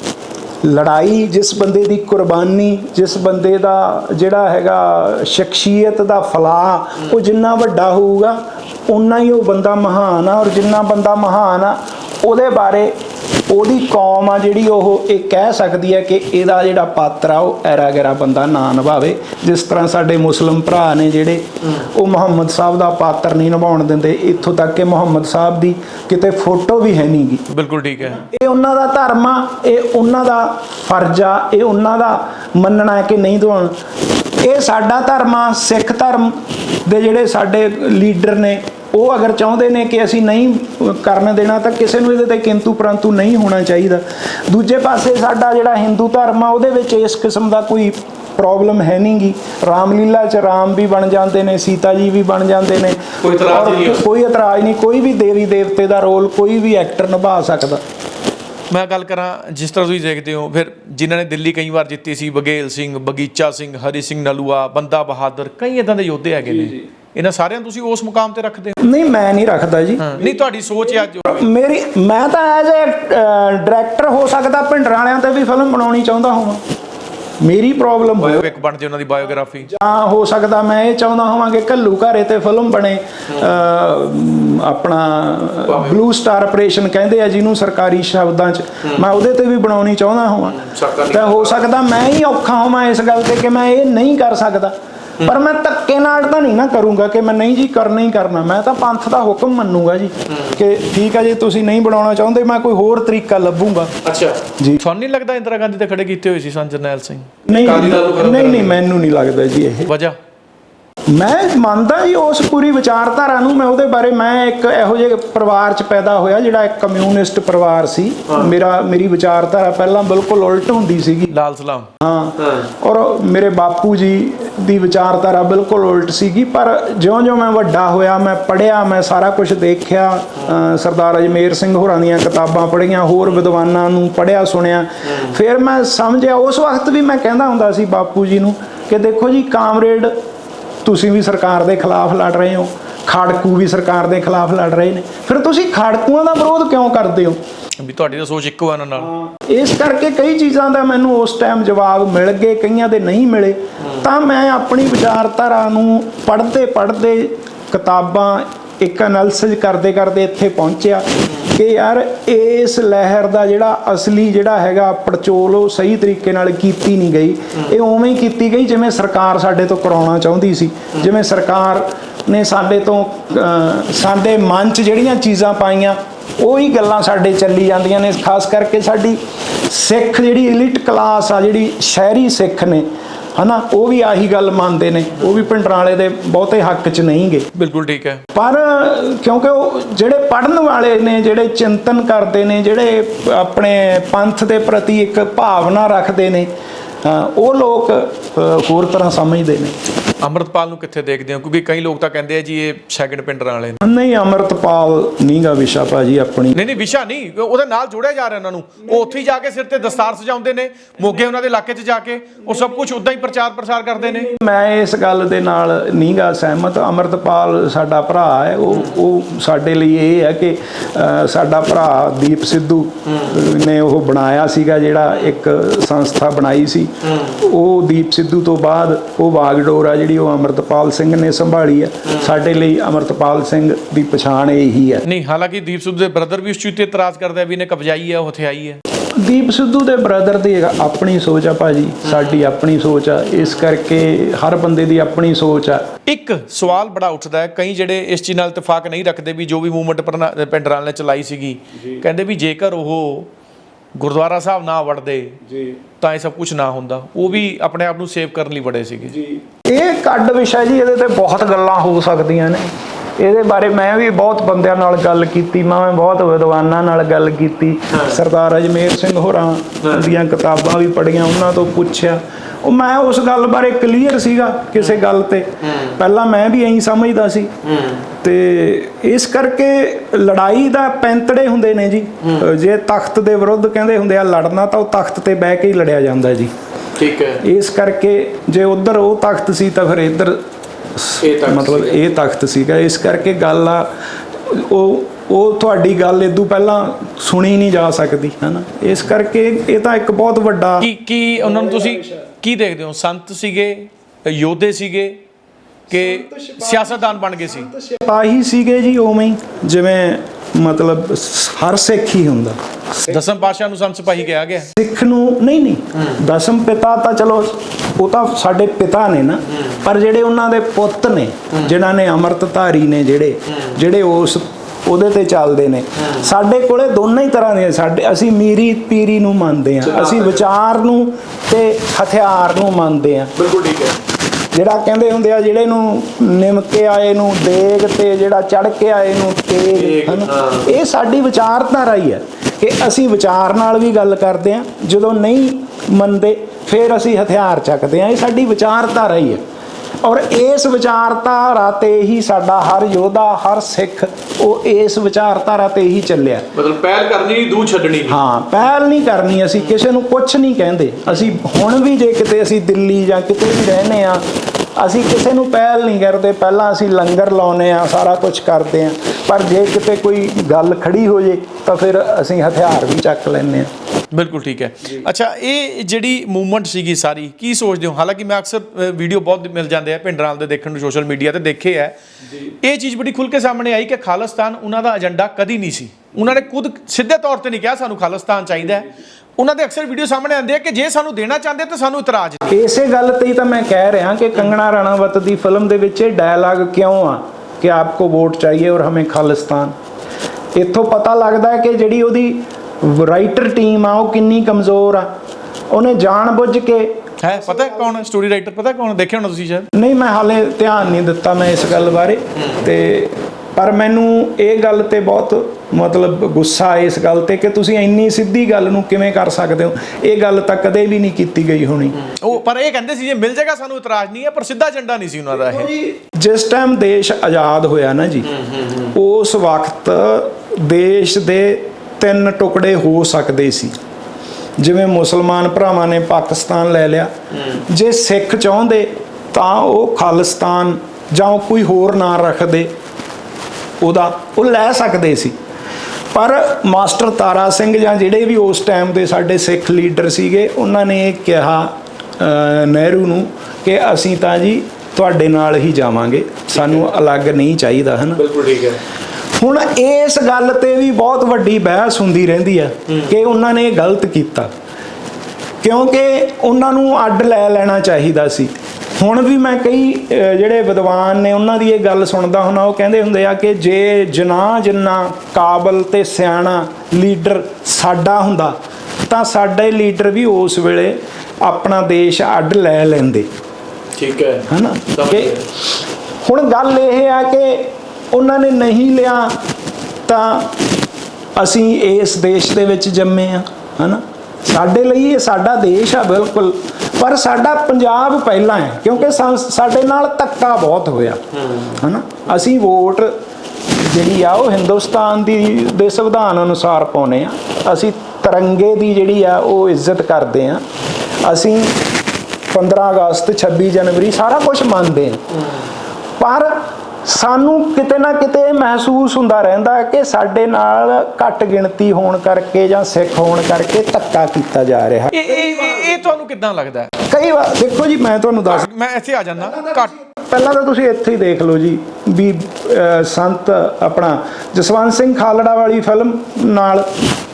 S2: ਲੜਾਈ ਜਿਸ ਬੰਦੇ ਦੀ ਕੁਰਬਾਨੀ ਜਿਸ ਬੰਦੇ ਦਾ ਜਿਹੜਾ ਹੈਗਾ ਸ਼ਖਸੀਅਤ ਦਾ ਫਲਾਹ ਉਹ ਜਿੰਨਾ ਵੱਡਾ ਹੋਊਗਾ ਉਨਾ ਹੀ ਉਹ ਬੰਦਾ ਮਹਾਨ ਆ ਔਰ ਜਿੰਨਾ ਬੰਦਾ ਮਹਾਨ ਆ ਉਹਦੇ ਬਾਰੇ ਉਹਦੀ ਕੌਮ ਆ ਜਿਹੜੀ ਉਹ ਇਹ ਕਹਿ ਸਕਦੀ ਹੈ ਕਿ ਇਹਦਾ ਜਿਹੜਾ ਪਾਤਰ ਆ ਉਹ ਐਰਾ ਗੈਰਾ ਬੰਦਾ ਨਾ ਨਿਭਾਵੇ। ਜਿਸ ਤਰ੍ਹਾਂ ਸਾਡੇ ਮੁਸਲਮ ਭਰਾ ਨੇ ਜਿਹੜੇ ਉਹ ਮੁਹੰਮਦ ਸਾਹਿਬ ਦਾ ਪਾਤਰ ਨਹੀਂ ਨਿਭਾਉਣ ਦਿੰਦੇ। ਇੱਥੋਂ ਤੱਕ ਕਿ ਮੁਹੰਮਦ ਸਾਹਿਬ ਦੀ ਕਿਤੇ ਫੋਟੋ ਵੀ ਹੈ ਨਹੀਂਗੀ।
S1: ਬਿਲਕੁਲ ਠੀਕ ਹੈ।
S2: ਇਹ ਉਹਨਾਂ ਦਾ ਧਰਮ ਆ ਇਹ ਉਹਨਾਂ ਦਾ ਫਰਜ਼ ਆ ਇਹ ਉਹਨਾਂ ਦਾ ਮੰਨਣਾ ਹੈ ਕਿ ਨਹੀਂ ਦਵਾਉਣ ਇਹ ਸਾਡਾ ਧਰਮ ਆ ਸਿੱਖ ਧਰਮ ਦੇ ਜਿਹੜੇ ਸਾਡੇ ਲੀਡਰ ਨੇ ਉਹ ਅਗਰ ਚਾਹੁੰਦੇ ਨੇ ਕਿ ਅਸੀਂ ਨਹੀਂ ਕਰਨ ਦੇਣਾ ਤਾਂ ਕਿਸੇ ਨੂੰ ਇਹਦੇ ਤੇ ਕਿੰਤੂ ਪਰੰਤੂ ਨਹੀਂ ਹੋਣਾ ਚਾਹੀਦਾ। ਦੂਜੇ ਪਾਸੇ ਸਾਡਾ ਜਿਹੜਾ ਹਿੰਦੂ ਧਰਮ ਆ ਉਹਦੇ ਵਿੱਚ ਇਸ ਕਿਸਮ ਦਾ ਕੋਈ ਪ੍ਰੋਬਲਮ ਹੈ ਨਹੀਂਗੀ ਰਾਮਲੀਲਾ ਚ ਰਾਮ ਵੀ ਬਣ ਜਾਂਦੇ ਨੇ ਸੀਤਾ ਜੀ ਵੀ ਬਣ ਜਾਂਦੇ ਨੇ।
S1: ਕੋਈ ਇਤਰਾਜ਼ ਨਹੀਂ।
S2: ਕੋਈ ਇਤਰਾਜ਼ ਨਹੀਂ ਕੋਈ ਵੀ ਦੇਵੀ ਦੇਵਤੇ ਦਾ ਰੋਲ ਕੋਈ ਵੀ ਐਕਟਰ ਨਿਭਾ ਸਕਦਾ।
S1: ਮੈਂ ਗੱਲ ਕਰਾਂ ਜਿਸ ਤਰ੍ਹਾਂ ਤੁਸੀਂ ਦੇਖਦੇ ਹੋ ਫਿਰ ਜਿਨ੍ਹਾਂ ਨੇ ਦਿੱਲੀ ਕਈ ਵਾਰ ਜਿੱਤੀ ਸੀ ਬਗੇਲ ਸਿੰਘ ਬਗੀਚਾ ਸਿੰਘ ਹਰੀ ਸਿੰਘ ਨਲੂਆ ਬੰਦਾ ਬਹਾਦਰ ਕਈ ਇਦਾਂ ਦੇ ਯੋਧੇ ਹੈਗੇ ਨੇ। ਇਹਨਾਂ ਸਾਰਿਆਂ ਨੂੰ ਤੁਸੀਂ ਉਸ ਮੁਕਾਮ ਤੇ ਰੱਖਦੇ ਹੋ?
S2: ਨਹੀਂ ਮੈਂ ਨਹੀਂ ਰੱਖਦਾ ਜੀ।
S1: ਹਾਂ, ਨਹੀਂ ਤੁਹਾਡੀ ਸੋਚ ਹੈ ਅੱਜ
S2: ਮੇਰੀ ਮੈਂ ਤਾਂ ਐਜ਼ ਅ ਡਾਇਰੈਕਟਰ ਹੋ ਸਕਦਾ ਭਿੰਡਰਾਂ ਵਾਲਿਆਂ ਤੇ ਵੀ ਫਿਲਮ ਬਣਾਉਣੀ ਚਾਹੁੰਦਾ ਹੋਵਾਂ। ਮੇਰੀ ਪ੍ਰੋਬਲਮ ਹੋ
S1: ਬਾਇਓਪਿਕ ਬਣ ਜੇ ਉਹਨਾਂ ਦੀ ਬਾਇਓਗ੍ਰਾਫੀ
S2: ਜਾਂ ਹੋ ਸਕਦਾ ਮੈਂ ਇਹ ਚਾਹੁੰਦਾ ਹੋਵਾਂ ਕਿ ਕੱਲੂ ਘਾਰੇ ਤੇ ਫਿਲਮ ਬਣੇ। ਆਪਣਾ ਬਲੂ ਸਟਾਰ ਆਪਰੇਸ਼ਨ ਕਹਿੰਦੇ ਆ ਜਿਹਨੂੰ ਸਰਕਾਰੀ ਸ਼ਬਦਾਂ 'ਚ। ਮੈਂ ਉਹਦੇ ਤੇ ਵੀ ਬਣਾਉਣੀ ਚਾਹੁੰਦਾ ਹੋਵਾਂ।
S1: ਸਰਕਾਰੀ
S2: ਤਾਂ ਹੋ ਸਕਦਾ ਮੈਂ ਹੀ ਔਖਾ ਹੋਵਾਂ ਇਸ ਗੱਲ ਤੇ ਕਿ ਮੈਂ ਇਹ ਨਹੀਂ ਕਰ ਸਕਦਾ। ਪਰ ਮੈਂ ਧੱਕੇ ਨਾਲ ਤਾਂ ਨਹੀਂ ਨਾ ਕਰੂੰਗਾ ਕਿ ਮੈਂ ਨਹੀਂ ਜੀ ਕਰਨਾ ਹੀ ਕਰਨਾ। ਮੈਂ ਤਾਂ ਪੰਥ ਦਾ ਹੁਕਮ ਮੰਨੂਗਾ ਜੀ ਕਿ ਠੀਕ ਹੈ ਜੀ ਤੁਸੀਂ ਨਹੀਂ ਬਣਾਉਣਾ ਚਾਹੁੰਦੇ ਮੈਂ ਕੋਈ ਹੋਰ ਤਰੀਕਾ ਲੱਭੂੰਗਾ।
S1: ਅੱਛਾ।
S2: ਜੀ।
S1: ਤੁਹਾਨੂੰ ਨਹੀਂ ਲੱਗਦਾ ਇੰਦਰਾ ਗਾਂਧੀ ਤੇ ਖੜੇ ਕੀਤੇ ਹੋਏ ਸੀ ਸੰਤ ਜਰਨੈਲ ਸਿੰਘ?
S2: ਨਹੀਂ ਨਹੀਂ ਮੈਨੂੰ ਨਹੀਂ ਲੱਗਦਾ ਜੀ ਇਹ।
S1: ਵਜ੍ਹਾ?
S2: ਮੈਂ ਮੰਨਦਾ ਜੀ ਉਸ ਪੂਰੀ ਵਿਚਾਰਧਾਰਾ ਨੂੰ ਮੈਂ ਉਹਦੇ ਬਾਰੇ ਮੈਂ ਇੱਕ ਇਹੋ ਜਿਹੇ ਪਰਿਵਾਰ 'ਚ ਪੈਦਾ ਹੋਇਆ ਜਿਹੜਾ ਇੱਕ ਕਮਿਊਨਿਸਟ ਪਰਿਵਾਰ ਸੀ। ਮੇਰਾ ਮੇਰੀ ਵਿਚਾਰਧਾਰਾ ਪਹਿਲਾਂ ਬਿਲਕੁਲ ਉਲਟ ਹੁੰਦੀ ਸੀਗੀ।
S1: ਲਾਲ ਸਲਾਮ।
S2: ਹਾਂ। ਔਰ ਮੇਰੇ ਬਾਪੂ ਜੀ ਦੀ ਵਿਚਾਰਧਾਰਾ ਬਿਲਕੁਲ ਉਲਟ ਸੀਗੀ ਪਰ ਜਿਉਂ-ਜਿਉਂ ਮੈਂ ਵੱਡਾ ਹੋਇਆ ਮੈਂ ਪੜ੍ਹਿਆ ਮੈਂ ਸਾਰਾ ਕੁਝ ਦੇਖਿਆ ਸਰਦਾਰ ਅਜਮੇਰ ਸਿੰਘ ਹੋਰਾਂ ਦੀਆਂ ਕਿਤਾਬਾਂ ਪੜ੍ਹੀਆਂ ਹੋਰ ਵਿਦਵਾਨਾਂ ਨੂੰ ਪੜ੍ਹਿਆ ਸੁਣਿਆ। ਫਿਰ ਮੈਂ ਸਮਝਿਆ ਉਸ ਵਕਤ ਵੀ ਮੈਂ ਕਹਿੰਦਾ ਹੁੰਦਾ ਸੀ ਬਾਪੂ ਜੀ ਨੂੰ ਕਿ ਦੇਖੋ ਜੀ ਕਾਮਰੇਡ ਤੁਸੀਂ ਵੀ ਸਰਕਾਰ ਦੇ ਖਿਲਾਫ ਲੜ ਰਹੇ ਹੋ ਖਾੜਕੂ ਵੀ ਸਰਕਾਰ ਦੇ ਖਿਲਾਫ ਲੜ ਰਹੇ ਨੇ। ਫਿਰ ਤੁਸੀਂ ਖਾੜਕੂਆਂ ਦਾ ਵਿਰੋਧ ਕਿਉਂ ਕਰਦੇ ਹੋ?
S1: ਵੀ ਤੁਹਾਡੀ ਤਾਂ ਸੋਚ ਇੱਕੋ ਆ ਨਾਲ।
S2: ਇਸ ਕਰਕੇ ਕਈ ਚੀਜ਼ਾਂ ਦਾ ਮੈਨੂੰ ਉਸ ਟਾਈਮ ਜਵਾਬ ਮਿਲ ਗਏ ਕਈਆਂ ਦੇ ਨਹੀਂ ਮਿਲੇ। ਤਾਂ ਮੈਂ ਆਪਣੀ ਵਿਚਾਰਧਾਰਾ ਨੂੰ ਪੜ੍ਹਦੇ ਪੜ੍ਹਦੇ ਕਿਤਾਬਾਂ ਇੱਕ ਐਨਾਲਿਸਿਸ ਕਰਦੇ ਕਰਦੇ ਇੱਥੇ ਪਹੁੰਚਿਆ। ਕਿ ਯਾਰ ਇਸ ਲਹਿਰ ਦਾ ਜਿਹੜਾ ਅਸਲੀ ਜਿਹੜਾ ਹੈਗਾ ਪੜਚੋਲ ਉਹ ਸਹੀ ਤਰੀਕੇ ਨਾਲ ਕੀਤੀ ਨਹੀਂ ਗਈ। ਇਹ ਉਵੇਂ ਹੀ ਕੀਤੀ ਗਈ ਜਿਵੇਂ ਸਰਕਾਰ ਸਾਡੇ ਤੋਂ ਕਰਾਉਣਾ ਚਾਹੁੰਦੀ ਸੀ। ਜਿਵੇਂ ਸਰਕਾਰ ਨੇ ਸਾਡੇ ਤੋਂ ਸਾਡੇ ਮਨ 'ਚ ਜਿਹੜੀਆਂ ਚੀਜ਼ਾਂ ਪਾਈਆਂ, ਉਹੀ ਗੱਲਾਂ ਸਾਡੇ ਚੱਲੀ ਜਾਂਦੀਆਂ ਨੇ। ਖਾਸ ਕਰਕੇ ਸਾਡੀ ਸਿੱਖ ਜਿਹੜੀ ਐਲਿਟ ਕਲਾਸ ਆ, ਜਿਹੜੀ ਸ਼ਹਿਰੀ ਸਿੱਖ ਨੇ ਹਨਾ? ਉਹ ਵੀ ਆਹੀ ਗੱਲ ਮੰਨਦੇ ਨੇ। ਉਹ ਵੀ ਪਿੰਡਰਾਲੇ ਦੇ ਬਹੁਤੇ ਹੱਕ 'ਚ ਨਹੀਂਗੇ
S1: ਬਿਲਕੁਲ ਠੀਕ ਹੈ।
S2: ਪਰ ਕਿਉਂਕਿ ਉਹ ਜਿਹੜੇ ਪੜਨ ਵਾਲੇ ਨੇ ਜਿਹੜੇ ਚਿੰਤਨ ਕਰਦੇ ਨੇ ਜਿਹੜੇ ਆਪਣੇ ਪੰਥ ਦੇ ਪ੍ਰਤੀ ਇੱਕ ਭਾਵਨਾ ਰੱਖਦੇ ਨੇ ਉਹ ਲੋਕ ਹੋਰ ਤਰ੍ਹਾਂ ਸਮਝਦੇ ਨੇ।
S1: ਅੰਮ੍ਰਿਤਪਾਲ ਨੂੰ ਕਿੱਥੇ ਦੇਖਦੇ ਹੋ? ਕਿਉਂਕਿ ਕਈ ਲੋਕ ਤਾਂ ਕਹਿੰਦੇ ਆ ਜੀ ਇਹ ਸੈਕਿੰਡ ਪਿੰਡਰਾਂ ਵਾਲੇ ਨੇ।
S2: ਨਹੀਂ ਅਮਰਤਪਾਲ ਨਹੀਂਗਾ ਵਿਸ਼ਾ ਭਾਜੀ ਆਪਣੀ।
S1: ਨਹੀਂ ਨਹੀਂ ਵਿਸ਼ਾ ਨਹੀਂ ਉਹਦੇ ਨਾਲ ਜੋੜਿਆ ਜਾ ਰਿਹਾ ਉਹਨਾਂ ਨੂੰ। ਉਹ ਉੱਥੇ ਹੀ ਜਾ ਕੇ ਸਿਰ ਤੇ ਦਸਤਾਰ ਸਜਾਉਂਦੇ ਨੇ ਮੋਗੇ ਉਹਨਾਂ ਦੇ ਇਲਾਕੇ 'ਚ ਜਾ ਕੇ। ਉਹ ਸਭ ਕੁਝ ਉਦਾਂ ਹੀ ਪ੍ਰਚਾਰ ਪ੍ਰਸਾਰ ਕਰਦੇ ਨੇ।
S2: ਮੈਂ ਇਸ ਗੱਲ ਦੇ ਨਾਲ ਨਹੀਂਗਾ ਸਹਿਮਤ। ਅਮਰਤਪਾਲ ਸਾਡਾ ਭਰਾ ਹੈ। ਉਹ ਉਹ ਸਾਡੇ ਲਈ ਇਹ ਹੈ ਕਿ ਸਾਡਾ ਭਰਾ ਦੀਪ ਸਿੱਧੂ ਨੇ ਉਹ ਬਣਾਇਆ ਸੀਗਾ ਜਿਹੜਾ ਇੱਕ ਸੰਸਥਾ ਬਣਾਈ ਸੀ। ਉਹ ਦੀਪ ਸਿੱਧੂ ਤੋਂ ਬਾਅਦ ਉਹ ਬਾਗਡੋਰ ਆ ਜਿਹੜੀ ਉਹ ਅਮਰਤਪਾਲ ਸਿੰਘ ਨੇ ਸੰਭਾਲੀ ਹੈ। ਸਾਡੇ ਲਈ ਅਮਰਤਪਾਲ ਸਿੰਘ ਦੀ ਪਛਾਣ ਇਹੀ ਹੈ
S1: ਨਹੀਂ ਹਾਲਾਂਕਿ ਦੀਪ ਸਿੱਧੂ ਦੇ ਬ੍ਰਦਰ ਵੀ ਉਸ ਚੀਜ਼ ਤੇ ਇਤਰਾਜ਼ ਕਰਦੇ ਆ ਵੀ ਇਹਨੇ ਕਬਜਾਈ ਹੈ ਉਹ ਹਥਿਆਈ ਹੈ
S2: ਦੀਪ ਸਿੱਧੂ ਦੇ ਬ੍ਰਦਰ ਦੀ ਆਪਣੀ ਸੋਚ ਆ ਭਾਜੀ ਸਾਡੀ ਆਪਣੀ ਸੋਚ ਆ। ਇਸ ਕਰਕੇ ਹਰ ਬੰਦੇ ਦੀ ਆਪਣੀ ਸੋਚ ਆ।
S1: ਇੱਕ ਸਵਾਲ ਬੜਾ ਉੱਠਦਾ ਹੈ ਕਈ ਜਿਹੜੇ ਇਸ ਚੀਜ਼ ਨਾਲ ਇਤਫਾਕ ਨਹੀਂ ਰੱਖਦੇ ਵੀ ਜੋ ਵੀ ਮੂਵਮੈਂਟ ਪਿੰਡਰਾਲ ਨੇ ਚਲਾਈ ਸੀਗੀ ਕਹਿੰਦੇ ਵੀ ਜੇਕਰ ਉਹ ਗੁਰਦੁਆਰਾ ਸਾਹਿਬ ਨਾ ਵੜਦੇ
S2: ਜੀ।
S1: ਤਾਂ ਇਹ ਸਭ ਕੁਝ ਨਾ ਹੁੰਦਾ। ਉਹ ਵੀ ਆਪਣੇ ਆਪ ਨੂੰ ਸੇਵ ਕਰਨ ਲਈ ਵੜੇ ਸੀਗੇ।
S2: ਜੀ। ਇਹ ਕੱਢ ਵਿਸ਼ਾ ਜੀ ਇਹਦੇ ਤੇ ਬਹੁਤ ਗੱਲਾਂ ਹੋ ਸਕਦੀਆਂ ਨੇ। ਇਹਦੇ ਬਾਰੇ ਮੈਂ ਵੀ ਬਹੁਤ ਬੰਦਿਆਂ ਨਾਲ ਗੱਲ ਕੀਤੀ ਮੈਂ ਬਹੁਤ ਵਿਦਵਾਨਾਂ ਨਾਲ ਗੱਲ ਕੀਤੀ। ਸਰਦਾਰ ਅਜਮੇਰ ਸਿੰਘ ਹੋਰਾਂ ਦੀਆਂ ਕਿਤਾਬਾਂ ਵੀ ਪੜ੍ਹੀਆਂ ਉਹਨਾਂ ਤੋਂ ਪੁੱਛਿਆ। ਉਹ ਮੈਂ ਉਸ ਗੱਲ ਬਾਰੇ ਕਲੀਅਰ ਸੀਗਾ ਕਿਸੇ ਗੱਲ ਤੇ। ਪਹਿਲਾਂ ਮੈਂ ਵੀ ਐਂ ਸਮਝਦਾ ਸੀ। ਤੇ ਇਸ ਕਰਕੇ ਲੜਾਈ ਦਾ ਪੈਂਤੜੇ ਹੁੰਦੇ ਨੇ ਜੀ। ਜੇ ਤਖਤ ਦੇ ਵਿਰੁੱਧ ਕਹਿੰਦੇ ਹੁੰਦੇ ਆ ਲੜਨਾ ਤਾਂ ਉਹ ਤਖਤ ਤੇ ਬਹਿ ਕੇ ਹੀ ਲੜਿਆ ਜਾਂਦਾ ਜੀ।
S1: ਠੀਕ ਹੈ।
S2: ਇਸ ਕਰਕੇ ਜੇ ਉਧਰ ਉਹ ਤਖਤ ਸੀ ਤਾਂ ਫਿਰ ਇੱਧਰ
S1: ਇਹ ਤਖਤ
S2: ਮਤਲਬ ਇਹ ਤਖਤ ਸੀਗਾ। ਇਸ ਕਰਕੇ ਗੱਲ ਆ ਉਹ ਉਹ ਤੁਹਾਡੀ ਗੱਲ ਇਦੋਂ ਪਹਿਲਾਂ ਸੁਣੀ ਨਹੀਂ ਜਾ ਸਕਦੀ ਹਨਾ? ਇਸ ਕਰਕੇ ਇਹ ਤਾਂ ਇੱਕ ਬਹੁਤ ਵੱਡਾ
S1: ਕੀ ਕੀ ਉਹਨਾਂ ਨੂੰ ਤੁਸੀਂ ਕੀ ਦੇਖਦੇ ਹੋ? ਸੰਤ ਸੀਗੇ ਯੋਧੇ ਸੀਗੇ ਕਿ ਸਿਆਸਤਦਾਨ ਬਣ ਗਏ ਸੀ?
S2: ਸਿਪਾਹੀ ਸੀਗੇ ਜੀ ਉਵੇਂ ਹੀ ਜਿਵੇਂ ਮਤਲਬ ਹਰ ਸਿੱਖ ਹੀ ਹੁੰਦਾ।
S1: ਦਸਮ ਪਾਸ਼ਾ ਨੂੰ ਸੰਤ ਸਿਪਾਹੀ ਕਿਹਾ ਗਿਆ?
S2: ਸਿੱਖ ਨੂੰ ਨਹੀਂ ਨਹੀਂ ਦਸਮ ਪਿਤਾ ਤਾਂ ਚਲੋ ਉਹ ਤਾਂ ਸਾਡੇ ਪਿਤਾ ਨੇ ਨਾ ਪਰ ਜਿਹੜੇ ਉਹਨਾਂ ਦੇ ਪੁੱਤ ਨੇ ਜਿਨ੍ਹਾਂ ਨੇ ਅੰਮ੍ਰਿਤਧਾਰੀ ਨੇ ਜਿਹੜੇ ਜਿਹੜੇ ਉਸ ਉਹਦੇ ਤੇ ਚੱਲਦੇ ਨੇ। ਸਾਡੇ ਕੋਲੇ ਦੋਨਾਂ ਹੀ ਤਰ੍ਹਾਂ ਦੇ। ਸਾਡੇ ਅਸੀਂ ਮੀਰੀ ਪੀਰੀ ਨੂੰ ਮੰਨਦੇ ਆ ਅਸੀਂ ਵਿਚਾਰ ਨੂੰ ਤੇ ਹਥਿਆਰ ਨੂੰ ਮੰਨਦੇ ਆ
S1: ਬਿਲਕੁਲ ਠੀਕ ਹੈ।
S2: ਜਿਹੜਾ ਕਹਿੰਦੇ ਹੁੰਦੇ ਆ ਜਿਹੜੇ ਨੂੰ ਨਿਮ ਕੇ ਆਏ ਨੂੰ ਦੇਗ ਤੇ ਜਿਹੜਾ ਚੜ ਕੇ ਆਏ ਨੂੰ ਤੇਗ। ਇਹ ਸਾਡੀ ਵਿਚਾਰਧਾਰਾ ਹੀ ਹੈ ਕਿ ਅਸੀਂ ਵਿਚਾਰ ਨਾਲ ਵੀ ਗੱਲ ਕਰਦੇ ਆ ਜਦੋਂ ਨਹੀਂ ਮੰਨਦੇ ਫਿਰ ਅਸੀਂ ਹਥਿਆਰ ਚੱਕਦੇ ਆ ਇਹ ਸਾਡੀ ਵਿਚਾਰਧਾਰਾ ਹੀ ਹੈ। ਔਰ ਇਸ ਵਿਚਾਰਧਾਰਾ ਤੇ ਹੀ ਸਾਡਾ ਹਰ ਯੋਧਾ ਹਰ ਸਿੱਖ ਉਹ ਇਸ ਵਿਚਾਰਧਾਰਾ ਤੇ ਹੀ ਚੱਲਿਆ।
S1: ਮਤਲਬ ਪਹਿਲ ਕਰਨੀ ਨਹੀਂ ਦੂ ਛੱਡਣੀ। ਨਹੀਂ
S2: ਹਾਂ ਪਹਿਲ ਨਹੀਂ ਕਰਨੀ ਅਸੀਂ ਕਿਸੇ ਨੂੰ ਕੁਝ ਨਹੀਂ ਕਹਿੰਦੇ। ਅਸੀਂ ਹੁਣ ਵੀ ਜੇ ਕਿਤੇ ਅਸੀਂ ਦਿੱਲੀ ਜਾਂ ਕਿਤੇ ਵੀ ਰਹਨੇ ਆ ਅਸੀਂ ਕਿਸੇ ਨੂੰ ਪਹਿਲ ਨਹੀਂ ਕਰਦੇ। ਪਹਿਲਾਂ ਅਸੀਂ ਲੰਗਰ ਲਾਉਨੇ ਆ ਸਾਰਾ ਕੁਝ ਕਰਦੇ ਆ ਪਰ ਜੇ ਕਿਤੇ ਕੋਈ ਗੱਲ ਖੜੀ ਹੋ ਜੇ ਤਾਂ ਫਿਰ ਅਸੀਂ ਹਥਿਆਰ ਵੀ ਚੱਕ ਲੈਨੇ ਆ
S1: ਬਿਲਕੁਲ ਠੀਕ ਹੈ। ਅੱਛਾ ਇਹ ਜਿਹੜੀ ਮੂਵਮੈਂਟ ਸੀਗੀ ਸਾਰੀ ਕੀ ਸੋਚਦੇ ਹੋ? ਹਾਲਾਂਕਿ ਮੈਂ ਅਕਸਰ ਵੀਡੀਓ ਬਹੁਤ ਮਿਲ ਜਾਂਦੇ ਆ ਪਿੰਡਰਾਲ ਦੇ ਦੇਖਣ ਨੂੰ ਸੋਸ਼ਲ ਮੀਡੀਆ ਤੇ ਦੇਖੇ ਹੈ ਇਹ ਚੀਜ਼ ਬੜੀ ਖੁੱਲ ਕੇ ਸਾਹਮਣੇ ਆਈ ਕਿ ਖਾਲਿਸਤਾਨ ਉਹਨਾਂ ਦਾ ਏਜੰਡਾ ਕਦੀ ਨਹੀਂ ਸੀ। ਉਹਨਾਂ ਨੇ ਖੁਦ ਸਿੱਧੇ ਤੌਰ ਤੇ ਨਹੀਂ ਕਿਹਾ ਸਾਨੂੰ ਖਾਲਿਸਤਾਨ ਚਾਹੀਦਾ ਹੈ। ਉਹਨਾਂ ਦੇ ਅਕਸਰ ਵੀਡੀਓ ਸਾਹਮਣੇ ਆਉਂਦੇ ਆ ਕਿ ਜੇ ਸਾਨੂੰ ਦੇਣਾ ਚਾਹੁੰਦੇ ਤਾਂ ਸਾਨੂੰ ਇਤਰਾਜ਼ ਨਹੀਂ।
S2: ਇਸੇ ਗੱਲ ਤੇ ਹੀ ਤਾਂ ਮੈਂ ਕਹਿ ਰਿਹਾ ਕਿ ਕੰਗਣਾ ਰਣਾਵਤ ਦੀ ਫਿਲਮ ਦੇ ਵਿੱਚ ਇਹ ਡਾਇਲੌਗ ਕਿਉਂ ਆ ਕਿ ਆਪਕੋ ਵੋਟ ਚਾਹੀਏ ਔਰ ਹਮੇ ਖਾਲਿਸਤਾਨ? ਇੱਥੋਂ ਪਤਾ ਲੱਗਦਾ ਹੈ ਕਿ ਜਿਹੜੀ ਉਹਦੀ ਰਾਈਟਰ ਟੀਮ ਆ ਉਹ ਕਿੰਨੀ ਕਮਜ਼ੋਰ ਆ। ਉਹਨੇ ਜਾਣਬੁੱਝ ਕੇ
S1: ਹੈ ਪਤਾ ਕੌਣ ਸਟੋਰੀ ਰਾਈਟਰ ਪਤਾ ਕੌਣ? ਦੇਖਿਆ ਹੋਣਾ ਤੁਸੀਂ ਸ਼ਾਇਦ?
S2: ਨਹੀਂ ਮੈਂ ਹਾਲੇ ਧਿਆਨ ਨਹੀਂ ਦਿੱਤਾ ਮੈਂ ਇਸ ਗੱਲ ਬਾਰੇ। ਤੇ ਪਰ ਮੈਨੂੰ ਇਹ ਗੱਲ ਤੇ ਬਹੁਤ ਮਤਲਬ ਗੁੱਸਾ ਇਸ ਗੱਲ ਤੇ ਕਿ ਤੁਸੀਂ ਇੰਨੀ ਸਿੱਧੀ ਗੱਲ ਨੂੰ ਕਿਵੇਂ ਕਰ ਸਕਦੇ ਹੋ? ਇਹ ਗੱਲ ਤਾਂ ਕਦੇ ਵੀ ਨਹੀਂ ਕੀਤੀ ਗਈ ਹੋਣੀ।
S1: ਉਹ ਪਰ ਇਹ ਕਹਿੰਦੇ ਸੀ ਜੇ ਮਿਲ ਜਾਏਗਾ ਸਾਨੂੰ ਇਤਰਾਜ਼ ਨਹੀਂ ਹੈ ਪਰ ਸਿੱਧਾ ਏਜੰਡਾ ਨਹੀਂ ਸੀ ਉਹਨਾਂ ਦਾ ਇਹ।
S2: ਜਿਸ ਟਾਈਮ ਦੇਸ਼ ਆਜ਼ਾਦ ਹੋਇਆ ਨਾ ਜੀ ਉਸ ਵਕਤ ਦੇਸ਼ ਦੇ ਤਿੰਨ ਟੁਕੜੇ ਹੋ ਸਕਦੇ ਸੀ। ਜਿਵੇਂ ਮੁਸਲਮਾਨ ਭਰਾਵਾਂ ਨੇ ਪਾਕਿਸਤਾਨ ਲੈ ਲਿਆ। ਜੇ ਸਿੱਖ ਚਾਹੁੰਦੇ ਤਾਂ ਉਹ ਖਾਲਿਸਤਾਨ ਜਾਂ ਕੋਈ ਹੋਰ ਨਾਂ ਰੱਖਦੇ। ਉਹਦਾ ਉਹ ਲੈ ਸਕਦੇ ਸੀ। ਪਰ ਮਾਸਟਰ ਤਾਰਾ ਸਿੰਘ ਜਾਂ ਜਿਹੜੇ ਵੀ ਉਸ ਟਾਈਮ ਦੇ ਸਾਡੇ ਸਿੱਖ ਲੀਡਰ ਸੀਗੇ ਉਹਨਾਂ ਨੇ ਇਹ ਕਿਹਾ ਨਹਿਰੂ ਨੂੰ ਕਿ ਅਸੀਂ ਤਾਂ ਜੀ ਤੁਹਾਡੇ ਨਾਲ ਹੀ ਜਾਵਾਂਗੇ। ਸਾਨੂੰ ਅਲੱਗ ਨਹੀਂ ਚਾਹੀਦਾ ਹਨ?
S1: ਬਿਲਕੁਲ ਠੀਕ ਹੈ।
S2: ਹੁਣ ਇਸ ਗੱਲ ਤੇ ਵੀ ਬਹੁਤ ਵੱਡੀ ਬਹਿਸ ਹੁੰਦੀ ਰਹਿੰਦੀ ਹੈ। ਕਿ ਉਹਨਾਂ ਨੇ ਗਲਤ ਕੀਤਾ। ਕਿਉਂਕਿ ਉਹਨਾਂ ਨੂੰ ਅੱਡ ਲੈ ਲੈਣਾ ਚਾਹੀਦਾ ਸੀ। ਹੁਣ ਵੀ ਮੈਂ ਕਈ ਜਿਹੜੇ ਵਿਦਵਾਨ ਨੇ ਉਹਨਾਂ ਦੀ ਇਹ ਗੱਲ ਸੁਣਦਾ ਹੁੰਦਾ ਉਹ ਕਹਿੰਦੇ ਹੁੰਦੇ ਆ ਕਿ ਜੇ ਜਨਾ ਜਿੰਨਾ ਕਾਬਲ ਤੇ ਸਿਆਣਾ ਲੀਡਰ ਸਾਡਾ ਹੁੰਦਾ ਤਾਂ ਸਾਡੇ ਲੀਡਰ ਵੀ ਉਸ ਵੇਲੇ ਆਪਣਾ ਦੇਸ਼ ਅੱਡ ਲੈ ਲੈਂਦੇ।
S1: ਠੀਕ ਹੈ।
S2: ਹਨਾ। ਹੁਣ ਗੱਲ ਇਹ ਆ ਕਿ ਉਹਨਾਂ ਨੇ ਨਹੀਂ ਲਿਆ, ਤਾਂ ਅਸੀਂ ਇਸ ਦੇਸ਼ ਦੇ ਵਿੱਚ ਜੰਮੇ ਆ ਹਨਾ? ਸਾਡੇ ਲਈ ਇਹ ਸਾਡਾ ਦੇਸ਼ ਆ, ਬਿਲਕੁਲ। ਪਰ ਸਾਡਾ ਪੰਜਾਬ ਪਹਿਲਾਂ ਹੈ, ਕਿਉਂਕਿ ਸਾ- ਸਾਡੇ ਨਾਲ ਧੱਕਾ ਬਹੁਤ ਹੋਇਆ, ਹਨਾ? ਅਸੀਂ ਵੋਟ ਜਿਹੜੀ ਆ, ਉਹ ਹਿੰਦੁਸਤਾਨ ਦੀ, ਦੇ ਸੰਵਿਧਾਨ ਅਨੁਸਾਰ ਪਾਉਨੇ ਆ। ਅਸੀਂ ਤਿਰੰਗੇ ਦੀ ਜਿਹੜੀ ਆ, ਉਹ ਇੱਜ਼ਤ ਕਰਦੇ ਆ। ਅਸੀਂ 15 ਅਗਸਤ 26 ਜਨਵਰੀ ਸਾਰਾ ਕੁਝ ਮੰਨਦੇ ਆ। ਪਰ ਸਾਨੂੰ ਕਿਤੇ ਨਾ ਕਿਤੇ ਇਹ ਮਹਿਸੂਸ ਹੁੰਦਾ ਰਹਿੰਦਾ ਹੈ ਕਿ ਸਾਡੇ ਨਾਲ ਘੱਟ ਗਿਣਤੀ ਹੋਣ ਕਰਕੇ ਜਾਂ ਸਿੱਖ ਹੋਣ ਕਰਕੇ ਧੱਕਾ ਕੀਤਾ ਜਾ ਰਿਹਾ।
S1: ਇਹ ਇਹ ਇਹ- ਤੁਹਾਨੂੰ ਕਿੱਦਾਂ ਲੱਗਦਾ?
S2: ਕਈ ਵਾਰ ਦੇਖੋ ਜੀ ਮੈਂ ਤੁਹਾਨੂੰ ਦੱਸ
S1: ਮੈਂ ਇੱਥੇ ਆ ਜਾਂਦਾ ਘੱਟ।
S2: ਪਹਿਲਾਂ ਤਾਂ ਤੁਸੀਂ ਇੱਥੇ ਹੀ ਦੇਖ ਲਓ ਜੀ ਵੀ ਸੰਤ ਆਪਣਾ ਜਸਵੰਤ ਸਿੰਘ ਖਾਲੜਾ ਵਾਲੀ ਫਿਲਮ ਨਾਲ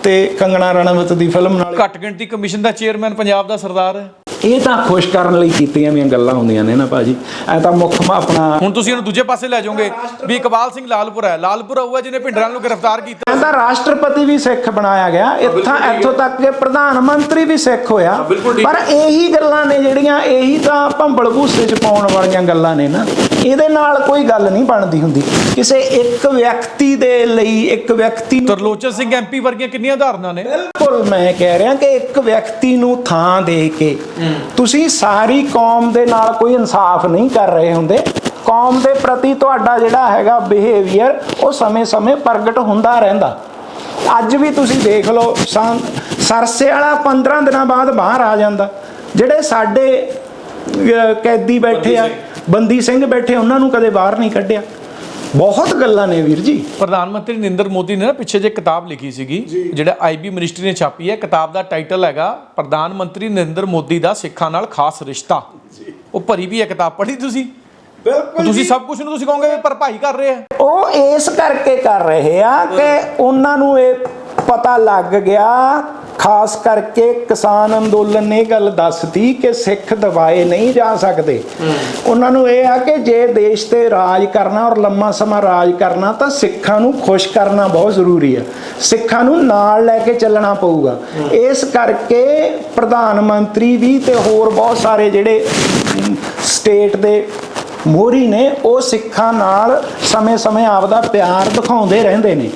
S2: ਤੇ ਕੰਗਣਾ ਰਣਵਤ ਦੀ ਫਿਲਮ ਨਾਲ।
S1: ਘੱਟ ਗਿਣਤੀ ਕਮਿਸ਼ਨ ਦਾ ਚੇਅਰਮੈਨ ਪੰਜਾਬ ਦਾ ਸਰਦਾਰ ਹੈ।
S2: ਇਹ ਤਾਂ ਖੁਸ਼ ਕਰਨ ਲਈ ਕੀਤੀਆਂ ਵੀਆਂ ਗੱਲਾਂ ਹੁੰਦੀਆਂ ਨੇ ਨਾ ਭਾਜੀ। ਐ ਤਾਂ ਮੁੱਖ ਮ- ਆਪਣਾ
S1: ਹੁਣ ਤੁਸੀਂ ਇਹਨੂੰ ਦੂਜੇ ਪਾਸੇ ਲੈ ਜਾਓਗੇ ਵੀ ਇਕਬਾਲ ਸਿੰਘ ਲਾਲਪੁਰ ਹੈ। ਲਾਲਪੁਰ ਉਹ ਹੈ ਜਿਹਨੇ ਭਿੰਡਰਾਂ ਨੂੰ ਗ੍ਰਿਫਤਾਰ ਕੀਤਾ।
S2: ਕਹਿੰਦਾ ਰਾਸ਼ਟਰਪਤੀ ਵੀ ਸਿੱਖ ਬਣਾਇਆ ਗਿਆ। ਇੱਥਾਂ ਇੱਥੋਂ ਤੱਕ ਕਿ ਪ੍ਰਧਾਨ ਮੰਤਰੀ ਵੀ ਸਿੱਖ ਹੋਇਆ। ਪਰ ਇਹੀ ਗੱਲਾਂ ਨੇ ਜਿਹੜੀਆਂ ਇਹੀ ਤਾਂ ਭੰਬਲ ਭੂਸੇ ਚ ਪਾਉਣ ਵਾਲੀਆਂ ਗੱਲਾਂ ਨੇ ਨਾ। ਇਹਦੇ ਨਾਲ ਕੋਈ ਗੱਲ ਨਹੀਂ ਬਣਦੀ ਹੁੰਦੀ। ਕਿਸੇ ਇੱਕ ਵਿਅਕਤੀ ਦੇ ਲਈ ਇੱਕ ਵਿਅਕਤੀ ਨੂੰ
S1: ਤਰਲੋਚਨ ਸਿੰਘ ਐਮਪੀ ਵਰਗੀਆਂ ਕਿੰਨੀਆਂ ਧਾਰਨਾ ਨੇ?
S2: ਬਿਲਕੁਲ ਮੈਂ ਕਹਿ ਰਿਹਾ ਕਿ ਇੱਕ ਵਿਅਕਤੀ ਨੂੰ ਥਾਂ ਦੇ ਕੇ ਤੁਸੀਂ ਸਾਰੀ ਕੌਮ ਦੇ ਨਾਲ ਕੋਈ ਇਨਸਾਫ ਨਹੀਂ ਕਰ ਰਹੇ ਹੁੰਦੇ। ਕੌਮ ਦੇ ਪ੍ਰਤੀ ਤੁਹਾਡਾ ਜਿਹੜਾ ਹੈਗਾ ਬਿਹੇਵੀਅਰ ਉਹ ਸਮੇਂ-ਸਮੇਂ ਪ੍ਰਗਟ ਹੁੰਦਾ ਰਹਿੰਦਾ। ਅੱਜ ਵੀ ਤੁਸੀਂ ਦੇਖ ਲਓ ਸਰਸੇ ਵਾਲਾ 15 ਦਿਨਾਂ ਬਾਅਦ ਬਾਹਰ ਆ ਜਾਂਦਾ। ਜਿਹੜੇ ਸਾਡੇ ਕੈਦੀ ਬੈਠੇ ਆ ਬੰਦੀ ਸਿੰਘ ਬੈਠੇ ਉਹਨਾਂ ਨੂੰ ਕਦੇ ਬਾਹਰ ਨਹੀਂ ਕੱਢਿਆ। ਬਹੁਤ ਗੱਲਾਂ ਨੇ ਵੀਰ ਜੀ।
S1: ਪ੍ਰਧਾਨ ਮੰਤਰੀ ਨਰਿੰਦਰ ਮੋਦੀ ਨੇ ਨਾ ਪਿੱਛੇ ਜੇ ਕਿਤਾਬ ਲਿਖੀ ਸੀਗੀ ਜਿਹੜਾ ਆਈਬੀ ਮਿਨਿਸਟਰੀ ਨੇ ਛਾਪੀ ਹੈ। ਕਿਤਾਬ ਦਾ ਟਾਈਟਲ ਹੈਗਾ ਪ੍ਰਧਾਨ ਮੰਤਰੀ ਨਰਿੰਦਰ ਮੋਦੀ ਦਾ ਸਿੱਖਾਂ ਨਾਲ ਖਾਸ ਰਿਸ਼ਤਾ। ਉਹ ਭਰੀ ਵੀ ਹੈ ਕਿਤਾਬ ਪੜ੍ਹੀ ਤੁਸੀਂ?
S2: ਬਿਲਕੁਲ
S1: ਤੁਸੀਂ ਸਭ ਕੁਝ ਨੂੰ ਤੁਸੀਂ ਕਹੋਗੇ ਵੀ ਭਰਪਾਈ ਕਰ ਰਹੇ ਆ?
S2: ਉਹ ਇਸ ਕਰਕੇ ਕਰ ਰਹੇ ਆ ਕਿ ਉਹਨਾਂ ਨੂੰ ਇਹ ਪਤਾ ਲੱਗ ਗਿਆ ਖਾਸ ਕਰਕੇ ਕਿਸਾਨ ਅੰਦੋਲਨ ਨੇ ਗੱਲ ਦੱਸਤੀ ਕਿ ਸਿੱਖ ਦਬਾਏ ਨਹੀਂ ਜਾ ਸਕਦੇ। ਉਹਨਾਂ ਨੂੰ ਇਹ ਆ ਕਿ ਜੇ ਦੇਸ਼ ਤੇ ਰਾਜ ਕਰਨਾ ਔਰ ਲੰਮਾ ਸਮਾਂ ਰਾਜ ਕਰਨਾ ਤਾਂ ਸਿੱਖਾਂ ਨੂੰ ਖੁਸ਼ ਕਰਨਾ ਬਹੁਤ ਜ਼ਰੂਰੀ ਹੈ ਸਿੱਖਾਂ ਨੂੰ ਨਾਲ ਲੈ ਕੇ ਚੱਲਣਾ ਪਊਗਾ। ਇਸ ਕਰਕੇ ਪ੍ਰਧਾਨ ਮੰਤਰੀ ਵੀ ਤੇ ਹੋਰ ਬਹੁਤ ਸਾਰੇ ਜਿਹੜੇ ਸਟੇਟ ਦੇ ਮੋਰੀ ਨੇ ਉਹ ਸਿੱਖਾਂ ਨਾਲ ਸਮੇਂ-ਸਮੇਂ ਆਪਦਾ ਪਿਆਰ ਦਿਖਾਉਂਦੇ ਰਹਿੰਦੇ ਨੇ।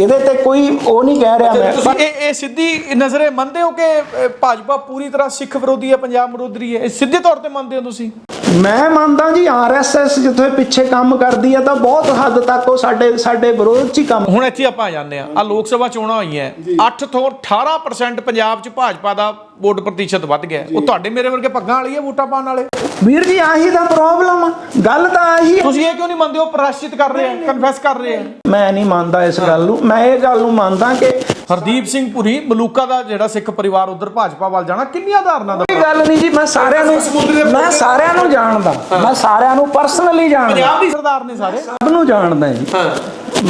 S2: ਇਹਦੇ ਤੇ ਕੋਈ ਉਹ ਨਹੀਂ ਕਹਿ ਰਿਹਾ ਮੈਂ
S1: ਤੁਸੀਂ ਇਹ ਇਹ ਸਿੱਧੀ ਨਜ਼ਰੇ ਮੰਨਦੇ ਹੋ ਕਿ ਭਾਜਪਾ ਪੂਰੀ ਤਰ੍ਹਾਂ ਸਿੱਖ ਵਿਰੋਧੀ ਹੈ ਪੰਜਾਬ ਵਿਰੋਧੀ ਹੈ? ਇਹ ਸਿੱਧੇ ਤੌਰ ਤੇ ਮੰਨਦੇ ਹੋ ਤੁਸੀਂ?
S2: ਮੈਂ ਮੰਨਦਾ ਜੀ ਆਰਐਸਐਸ ਜਿੱਥੇ ਪਿੱਛੇ ਕੰਮ ਕਰਦੀ ਆ ਤਾਂ ਬਹੁਤ ਹੱਦ ਤੱਕ ਉਹ ਸਾਡੇ ਸਾਡੇ ਵਿਰੋਧ 'ਚ ਹੀ ਕੰਮ
S1: ਹੁਣ ਇੱਥੇ ਆਪਾਂ ਆ ਜਾਂਦੇ ਆ ਆ ਲੋਕ ਸਭਾ ਚੋਣਾਂ ਹੋਈਆਂ 8 ਤੋਂ 18% ਪੰਜਾਬ 'ਚ ਭਾਜਪਾ ਦਾ ਵੋਟ ਪ੍ਰਤੀਸ਼ਤ ਵੱਧ ਗਿਆ ਉਹ ਤੁਹਾਡੇ ਮੇਰੇ ਵਰਗੇ ਪੱਗਾਂ ਵਾਲੀ ਹੈ ਵੋਟਾਂ ਪਾਉਣ ਵਾਲੇ?
S2: ਵੀਰ ਜੀ ਆਹੀ ਤਾਂ ਪ੍ਰੋਬਲਮ ਆ। ਗੱਲ ਤਾਂ ਆਹੀ
S1: ਤੁਸੀਂ ਇਹ ਕਿਉਂ ਨਹੀਂ ਮੰਨਦੇ? ਹੋ ਪ੍ਰਾਸ਼ਚਿਤ ਕਰ ਰਹੇ ਆ ਕਨਫੈਸ ਕਰ ਰਹੇ ਆ।
S2: ਮੈਂ ਨਹੀਂ ਮੰਨਦਾ ਇਸ ਗੱਲ ਨੂੰ। ਮੈਂ ਇਹ ਗੱਲ ਨੂੰ ਮੰਨਦਾ ਕਿ
S1: ਹਰਦੀਪ ਸਿੰਘ ਪੁਰੀ ਮਲੂਕਾ ਦਾ ਜਿਹੜਾ ਸਿੱਖ ਪਰਿਵਾਰ ਉਧਰ ਭਾਜਪਾ ਵੱਲ ਜਾਣਾ ਕਿੰਨੀਆਂ ਧਾਰਨਾ ਦਾ
S2: ਕੋਈ ਗੱਲ ਨਹੀਂ ਜੀ ਮੈਂ ਸਾਰਿਆਂ ਨੂੰ ਮੈਂ ਸਾਰਿਆਂ ਨੂੰ ਜਾਣਦਾ। ਮੈਂ ਸਾਰਿਆਂ ਨੂੰ ਪਰਸਨਲੀ ਜਾਣਦਾ।
S1: ਪੰਜਾਬ ਦੀ ਸਰਦਾਰ ਨੇ ਸਾਰੇ।
S2: ਸਭ ਨੂੰ ਜਾਣਦਾ ਜੀ।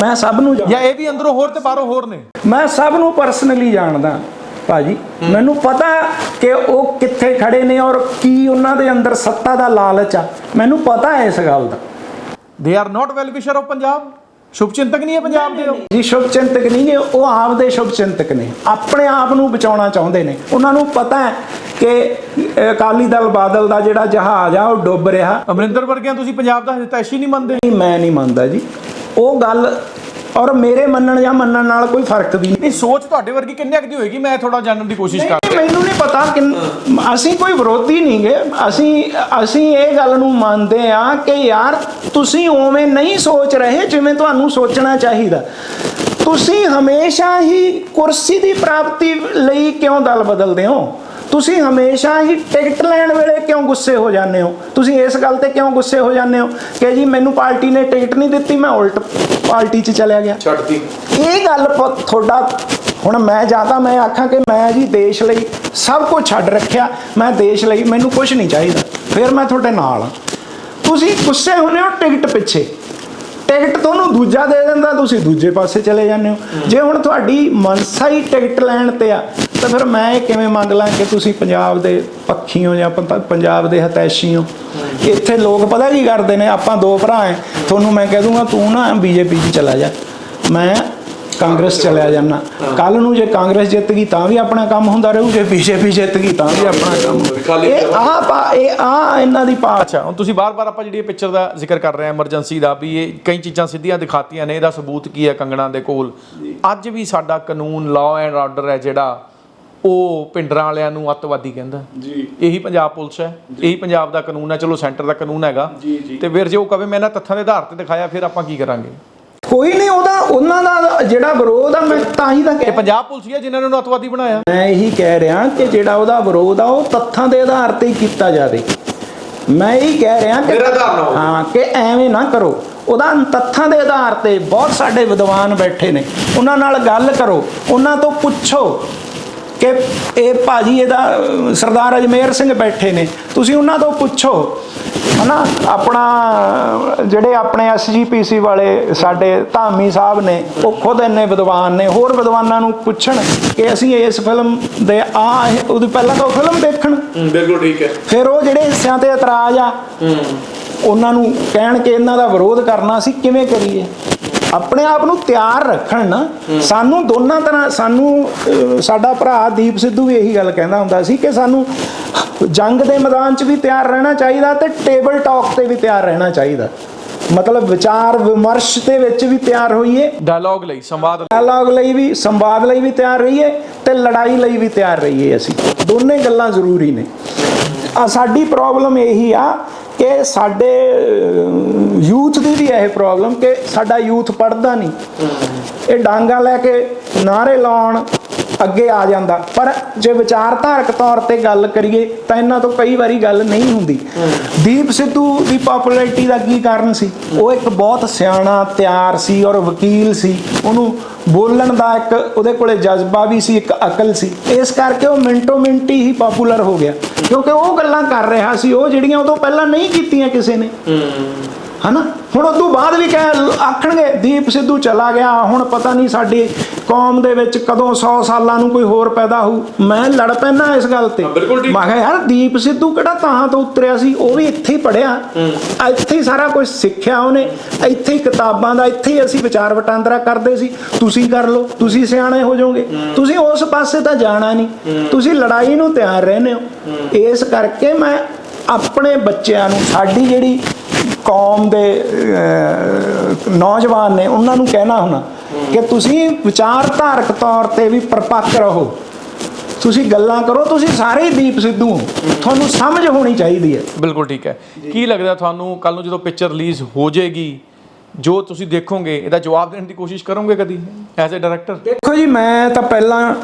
S2: ਮੈਂ ਸਭ ਨੂੰ
S1: ਜਾਂ ਇਹ ਵੀ ਅੰਦਰੋਂ ਹੋਰ ਤੇ ਬਾਹਰੋਂ ਹੋਰ ਨੇ।
S2: ਮੈਂ ਸਭ ਨੂੰ ਪਰਸਨਲੀ ਜਾਣਦਾ। ਭਾਜੀ ਮੈਨੂੰ ਪਤਾ ਕਿ ਉਹ ਕਿੱਥੇ ਖੜੇ ਨੇ ਔਰ ਕੀ ਉਹਨਾਂ ਦੇ ਅੰਦਰ ਸੱਤਾ ਦਾ ਲਾਲਚ ਆ। ਮੈਨੂੰ ਪਤਾ ਹੈ ਇਸ ਗੱਲ ਦਾ।
S1: They are not well wisher of Punjab ਸ਼ੁਭਚਿੰਤਕ ਨਹੀਂ ਹੈ ਪੰਜਾਬ ਦੇ ਉਹ।
S2: ਜੀ ਸ਼ੁਭ ਚਿੰਤਕ ਨਹੀਂ ਗੇ ਉਹ ਆਪਦੇ ਸ਼ੁਭ ਚਿੰਤਕ ਨੇ। ਆਪਣੇ ਆਪ ਨੂੰ ਬਚਾਉਣਾ ਚਾਹੁੰਦੇ ਨੇ। ਉਹਨਾਂ ਨੂੰ ਪਤਾ ਹੈ ਕਿ ਅਕਾਲੀ ਦਲ ਬਾਦਲ ਦਾ ਜਿਹੜਾ ਜਹਾਜ਼ ਆ ਉਹ ਡੁੱਬ ਰਿਹਾ।
S1: ਅਮਰਿੰਦਰ ਵਰਗਿਆਂ ਤੁਸੀਂ ਪੰਜਾਬ ਦਾ ਹਿਤੈਸ਼ੀ ਨਹੀਂ ਮੰਨਦੇ।
S2: ਨਹੀਂ ਮੈਂ ਨਹੀਂ ਮੰਨਦਾ ਜੀ। ਉਹ ਗੱਲ ਔਰ ਮੇਰੇ ਮੰਨਣ ਜਾਂ ਮੰਨਣ ਨਾਲ ਕੋਈ ਫ਼ਰਕ ਵੀ ਨਹੀਂ।
S1: ਨਹੀਂ ਸੋਚ ਤੁਹਾਡੇ ਵਰਗੀ ਕਿੰਨੇ ਕੁ ਦੀ ਹੋਏਗੀ? ਮੈਂ ਥੋੜਾ ਜਾਣਨ ਦੀ ਕੋਸ਼ਿਸ਼ ਕਰ
S2: ਨਹੀਂ, ਮੈਨੂੰ ਨਹੀਂ ਪਤਾ ਕਿ ਅਸੀਂ ਕੋਈ ਵਿਰੋਧੀ ਨਹੀਂ ਗੇ ਅਸੀਂ ਅਸੀਂ ਇਹ ਗੱਲ ਨੂੰ ਮੰਨਦੇ ਆ ਕਿ ਯਾਰ ਤੁਸੀਂ ਉਵੇਂ ਨਹੀਂ ਸੋਚ ਰਹੇ ਜਿਵੇਂ ਤੁਹਾਨੂੰ ਸੋਚਣਾ ਚਾਹੀਦਾ। ਤੁਸੀਂ ਹਮੇਸ਼ਾ ਹੀ ਕੁਰਸੀ ਦੀ ਪ੍ਰਾਪਤੀ ਲਈ ਕਿਉਂ ਦਲ ਬਦਲਦੇ ਹੋ? ਤੁਸੀਂ ਹਮੇਸ਼ਾ ਹੀ ਟਿਕਟ ਲੈਣ ਵੇਲੇ ਕਿਉਂ ਗੁੱਸੇ ਹੋ ਜਾਂਦੇ ਹੋ? ਤੁਸੀਂ ਇਸ ਗੱਲ ਤੇ ਕਿਉਂ ਗੁੱਸੇ ਹੋ ਜਾਂਦੇ ਹੋ ਕਿ ਜੀ ਮੈਨੂੰ ਪਾਰਟੀ ਨੇ ਟਿਕਟ ਨਹੀਂ ਦਿੱਤੀ ਮੈਂ ਉਲਟ ਪਾਰਟੀ 'ਚ ਚਲਿਆ ਗਿਆ?
S1: ਛੱਡਤੀ।
S2: ਇਹ ਗੱਲ ਤੁਹਾਡਾ ਹੁਣ ਮੈਂ ਜ਼ਿਆਦਾ ਮੈਂ ਆਖਾਂ ਕਿ ਮੈਂ ਜੀ ਦੇਸ਼ ਲਈ ਸਭ ਕੁਝ ਛੱਡ ਰੱਖਿਆ ਮੈਂ ਦੇਸ਼ ਲਈ ਮੈਨੂੰ ਕੁਝ ਨਹੀਂ ਚਾਹੀਦਾ ਫਿਰ ਮੈਂ ਤੁਹਾਡੇ ਨਾਲ ਤੁਸੀਂ ਗੁੱਸੇ ਹੁੰਦੇ ਹੋ ਟਿਕਟ ਪਿੱਛੇ। ਟਿਕਟ ਤੁਹਾਨੂੰ ਦੂਜਾ ਦੇ ਦਿੰਦਾ ਤੁਸੀਂ ਦੂਜੇ ਪਾਸੇ ਚਲੇ ਜਾਂਦੇ ਹੋ। ਜੇ ਹੁਣ ਤੁਹਾਡੀ ਮਨਸਾ ਹੀ ਟਿਕਟ ਲੈਣ ਤੇ ਆ ਤਾਂ ਫਿਰ ਮੈਂ ਇਹ ਕਿਵੇਂ ਮੰਗ ਲਾਂ ਕਿ ਤੁਸੀਂ ਪੰਜਾਬ ਦੇ ਪੱਖੀ ਹੋ ਜਾਂ ਪੰਜਾਬ ਦੇ ਹਤੈਸ਼ੀ ਹੋ? ਇੱਥੇ ਲੋਕ ਪਤਾ ਕੀ ਕਰਦੇ ਨੇ ਆਪਾਂ ਦੋ ਭਰਾ ਐ ਤੁਹਾਨੂੰ ਮੈਂ ਕਹਿ ਦੂੰਗਾ ਤੂੰ ਨਾ ਬੀਜੇਪੀ 'ਚ ਚਲਾ ਜਾ। ਮੈਂ ਕਾਂਗਰਸ ਚਲਿਆ ਜਾਣਾ ਕੱਲ ਨੂੰ ਜੇ ਕਾਂਗਰਸ ਜਿੱਤ ਗਈ ਤਾਂ ਵੀ ਆਪਣਾ ਕੰਮ ਹੁੰਦਾ ਰਹੂ। ਜੇ ਬੀਜੇਪੀ ਜਿੱਤ ਗਈ ਤਾਂ ਵੀ ਆਪਣਾ ਕੰਮ ਇਹ ਆ ਪਾ ਇਹ ਆ ਇਹਨਾਂ ਦੀ ਪਾ
S1: ਅੱਛਾ ਹੁਣ ਤੁਸੀਂ ਬਾਰ-ਬਾਰ ਆਪਾਂ ਜਿਹੜੀ ਪਿਕਚਰ ਦਾ ਜ਼ਿਕਰ ਕਰ ਰਹੇ ਹਾਂ ਐਮਰਜੈਂਸੀ ਦਾ ਵੀ ਇਹ ਕਈ ਚੀਜ਼ਾਂ ਸਿੱਧੀਆਂ ਦਿਖਾਤੀਆਂ ਨੇ ਇਹਦਾ ਸਬੂਤ ਕੀ ਹੈ ਕੰਗਣਾ ਦੇ ਕੋਲ? ਅੱਜ ਵੀ ਸਾਡਾ ਕਾਨੂੰਨ ਲਾਅ ਐਂਡ ਆਰਡਰ ਹੈ ਜਿਹੜਾ ਉਹ ਪਿੰਡਰਾਂ ਵਾਲਿਆਂ ਨੂੰ ਅੱਤਵਾਦੀ ਕਹਿੰਦਾ।
S2: ਜੀ।
S1: ਇਹੀ ਪੰਜਾਬ ਪੁਲਿਸ ਹੈ ਇਹੀ ਪੰਜਾਬ ਦਾ ਕਾਨੂੰਨ ਹੈ। ਚਲੋ ਸੈਂਟਰ ਦਾ ਕਾਨੂੰਨ ਹੈਗਾ।
S2: ਜੀ, ਜੀ।
S1: ਤੇ ਫਿਰ ਜੇ ਉਹ ਕਵੇ ਮੈਂ ਇਹਨਾਂ ਤੱਥਾਂ ਦੇ ਆਧਾਰ ਤੇ ਦਿਖਾਇਆ ਫਿਰ ਆਪਾਂ ਕੀ ਕਰਾਂਗੇ?
S2: ਕੋਈ ਨਹੀਂ ਉਹਦਾ ਉਹਨਾਂ ਦਾ ਜਿਹੜਾ ਵਿਰੋਧ ਆ ਮੈਂ ਤਾਂ ਹੀ ਤਾਂ
S1: ਇਹ
S2: ਕਹਿ
S1: ਪੰਜਾਬ ਪੁਲਿਸ ਹੀ ਹੈ ਜਿਨ੍ਹਾਂ ਨੇ ਉਹਨੂੰ ਅੱਤਵਾਦੀ ਬਣਾਇਆ।
S2: ਮੈਂ ਇਹੀ ਕਹਿ ਰਿਹਾ ਕਿ ਜਿਹੜਾ ਉਹਦਾ ਵਿਰੋਧ ਆ ਉਹ ਤੱਥਾਂ ਦੇ ਆਧਾਰ ਤੇ ਹੀ ਕੀਤਾ ਜਾਵੇ। ਮੈਂ ਇਹੀ ਕਹਿ ਰਿਹਾ ਕਿ
S1: ਨਿਰਾਧਾਰ ਨਾ ਹੋਵੇ।
S2: ਹਾਂ ਕਿ ਐਵੇਂ ਨਾ ਕਰੋ। ਉਹਦਾ ਤੱਥਾਂ ਦੇ ਆਧਾਰ ਤੇ ਬਹੁਤ ਸਾਡੇ ਵਿਦਵਾਨ ਬੈਠੇ ਨੇ। ਉਹਨਾਂ ਨਾਲ ਗੱਲ ਕਰੋ। ਉਹਨਾਂ ਤੋਂ ਪੁੱਛੋ ਕਿ ਇਹ ਭਾਜੀ ਇਹਦਾ ਅਹ, ਸਰਦਾਰ ਅਜਮੇਰ ਸਿੰਘ ਬੈਠੇ ਨੇ। ਤੁਸੀਂ ਉਹਨਾਂ ਤੋਂ ਪੁੱਛੋ। ਹਨਾ ਆਪਣਾ ਜਿਹੜੇ ਆਪਣੇ ਐਸਜੀਪੀਸੀ ਵਾਲੇ ਸਾਡੇ ਧਾਮੀ ਸਾਹਿਬ ਨੇ ਉਹ ਖੁਦ ਇੰਨੇ ਵਿਦਵਾਨ ਨੇ ਹੋਰ ਵਿਦਵਾਨਾਂ ਨੂੰ ਪੁੱਛਣ ਕਿ ਅਸੀਂ ਇਸ ਫਿਲਮ ਦੇ ਆ ਉਹਦੀ ਪਹਿਲਾਂ ਤਾਂ ਫਿਲਮ ਦੇਖਣ।
S1: ਬਿਲਕੁਲ ਠੀਕ ਹੈ।
S2: ਫਿਰ ਉਹ ਜਿਹੜੇ ਹਿੱਸਿਆਂ ਤੇ ਇਤਰਾਜ਼ ਆ ਉਹਨਾਂ ਨੂੰ ਕਹਿਣ ਕਿ ਇਹਨਾਂ ਦਾ ਵਿਰੋਧ ਕਰਨਾ ਸੀ ਕਿਵੇਂ ਕਰੀਏ? ਆਪਣੇ ਆਪ ਨੂੰ ਤਿਆਰ ਰੱਖਣ ਨਾ ਸਾਨੂੰ ਦੋਨਾਂ ਤਰ੍ਹਾਂ ਸਾਨੂੰ ਸਾਡਾ ਭਰਾ ਦੀਪ ਸਿੱਧੂ ਵੀ ਇਹੀ ਗੱਲ ਕਹਿੰਦਾ ਹੁੰਦਾ ਸੀ ਕਿ ਸਾਨੂੰ ਜੰਗ ਦੇ ਮੈਦਾਨ 'ਚ ਵੀ ਤਿਆਰ ਰਹਿਣਾ ਚਾਹੀਦਾ ਤੇ ਟੇਬਲ ਟਾਕ ਤੇ ਵੀ ਤਿਆਰ ਰਹਿਣਾ ਚਾਹੀਦਾ। ਮਤਲਬ ਵਿਚਾਰ ਵਿਮਰਸ਼ ਦੇ ਵਿੱਚ ਵੀ ਤਿਆਰ ਹੋਈਏ।
S1: ਡਾਇਲੌਗ ਲਈ ਸੰਵਾਦ
S2: ਡਾਇਲੌਗ ਲਈ ਵੀ ਸੰਵਾਦ ਲਈ ਵੀ ਤਿਆਰ ਰਹੀਏ ਤੇ ਲੜਾਈ ਲਈ ਵੀ ਤਿਆਰ ਰਹੀਏ ਅਸੀਂ। ਦੋਨੇ ਗੱਲਾਂ ਜ਼ਰੂਰੀ ਨੇ। ਸਾਡੀ ਪ੍ਰੋਬਲਮ ਇਹੀ ਆ ਕਿ ਸਾਡੇ ਯੂਥ ਦੀ ਵੀ ਇਹ ਪ੍ਰੋਬਲਮ ਕਿ ਸਾਡਾ ਯੂਥ ਪੜਦਾ ਨਹੀਂ। ਇਹ ਡਾਂਗਾ ਲੈ ਕੇ ਨਾਰੇ ਲਾਉਣ ਅੱਗੇ ਆ ਜਾਂਦਾ। ਪਰ ਜੇ ਵਿਚਾਰਧਾਰਕ ਤੌਰ ਤੇ ਗੱਲ ਕਰੀਏ ਤਾਂ ਇਹਨਾਂ ਤੋਂ ਕਈ ਵਾਰੀ ਗੱਲ ਨਹੀਂ ਹੁੰਦੀ। ਦੀਪ ਸਿੱਧੂ ਦੀ ਪਪੂਲੈਰਿਟੀ ਦਾ ਕੀ ਕਾਰਨ ਸੀ? ਉਹ ਇੱਕ ਬਹੁਤ ਸਿਆਣਾ ਤਿਆਰ ਸੀ ਔਰ ਵਕੀਲ ਸੀ। ਉਹਨੂੰ ਬੋਲਣ ਦਾ ਇੱਕ ਉਹਦੇ ਕੋਲੇ ਜਜ਼ਬਾ ਵੀ ਸੀ ਇੱਕ ਅਕਲ ਸੀ। ਇਸ ਕਰਕੇ ਉਹ ਮਿੰਟੋ ਮਿੰਟੀ ਹੀ ਪਪੂਲਰ ਹੋ ਗਿਆ। ਕਿਉਂਕਿ ਉਹ ਗੱਲਾਂ ਕਰ ਰਿਹਾ ਸੀ। ਉਹ ਜਿਹੜੀਆਂ ਉਦੋਂ ਪਹਿਲਾਂ ਨਹੀਂ ਕੀਤੀਆਂ ਕਿਸੇ ਨੇ। ਹਨਾ? ਹੁਣ ਉਸ ਤੋਂ ਬਾਅਦ ਵੀ ਕਹਿ ਆਖਣਗੇ ਦੀਪ ਸਿੱਧੂ ਚਲਾ ਗਿਆ ਹੁਣ ਪਤਾ ਨਹੀਂ ਸਾਡੀ ਕੌਮ ਦੇ ਵਿੱਚ ਕਦੋਂ 100 ਸਾਲਾਂ ਨੂੰ ਕੋਈ ਹੋਰ ਪੈਦਾ ਹੋਊ। ਮੈਂ ਲੜ ਪੈਣਾ ਇਸ ਗੱਲ ਤੇ। ਮੈਂ ਕਿਹਾ ਯਾਰ ਦੀਪ ਸਿੱਧੂ ਕਿਹੜਾ ਤਾਂ ਤੋਂ ਉਤਰਿਆ ਸੀ? ਉਹ ਵੀ ਇੱਥੇ ਹੀ ਪੜਿਆ ਇੱਥੇ ਹੀ ਸਾਰਾ ਕੁਝ ਸਿੱਖਿਆ ਉਹਨੇ। ਇੱਥੇ ਹੀ ਕਿਤਾਬਾਂ ਦਾ ਇੱਥੇ ਹੀ ਅਸੀਂ ਵਿਚਾਰ ਵਟਾਂਦਰਾ ਕਰਦੇ ਸੀ। ਤੁਸੀਂ ਕਰ ਲਓ ਤੁਸੀਂ ਸਿਆਣੇ ਹੋ ਜਾਓਗੇ। ਤੁਸੀਂ ਉਸ ਪਾਸੇ ਤਾਂ ਜਾਣਾ ਨਹੀਂ। ਤੁਸੀਂ ਲੜਾਈ ਨੂੰ ਤਿਆਰ ਰਹਿੰਦੇ ਹੋ। ਇਸ ਕਰਕੇ ਮੈਂ ਆਪਣੇ ਬੱਚਿਆਂ ਨੂੰ ਸਾਡੀ ਜਿਹੜੀ ਕੌਮ ਦੇ ਨੌਜਵਾਨ ਨੇ ਉਹਨਾਂ ਨੂੰ ਕਹਿਣਾ ਹੋਣਾ ਕਿ ਤੁਸੀਂ ਵਿਚਾਰਧਾਰਕ ਤੌਰ ਤੇ ਵੀ ਪਰਪੱਕ ਰਹੋ। ਤੁਸੀਂ ਗੱਲਾਂ ਕਰੋ ਤੁਸੀਂ ਸਾਰੇ ਦੀਪ ਸਿੱਧੂ ਹੋ। ਤੁਹਾਨੂੰ ਸਮਝ ਹੋਣੀ ਚਾਹੀਦੀ ਹੈ।
S1: ਬਿਲਕੁਲ ਠੀਕ ਹੈ। ਕੀ ਲੱਗਦਾ ਤੁਹਾਨੂੰ ਕੱਲ ਨੂੰ ਜਦੋਂ ਪਿਕਚਰ ਰਿਲੀਜ਼ ਹੋ ਜਾਏਗੀ ਜੋ ਤੁਸੀਂ ਦੇਖੋਗੇ ਇਹਦਾ ਜਵਾਬ ਦੇਣ ਦੀ ਕੋਸ਼ਿਸ਼ ਕਰੋਗੇ ਕਦੀ ਐਜ਼ ਅ ਡਾਇਰੈਕਟਰ
S2: ਦੇਖੋ ਜੀ ਮੈਂ ਤਾਂ ਪਹਿਲਾਂ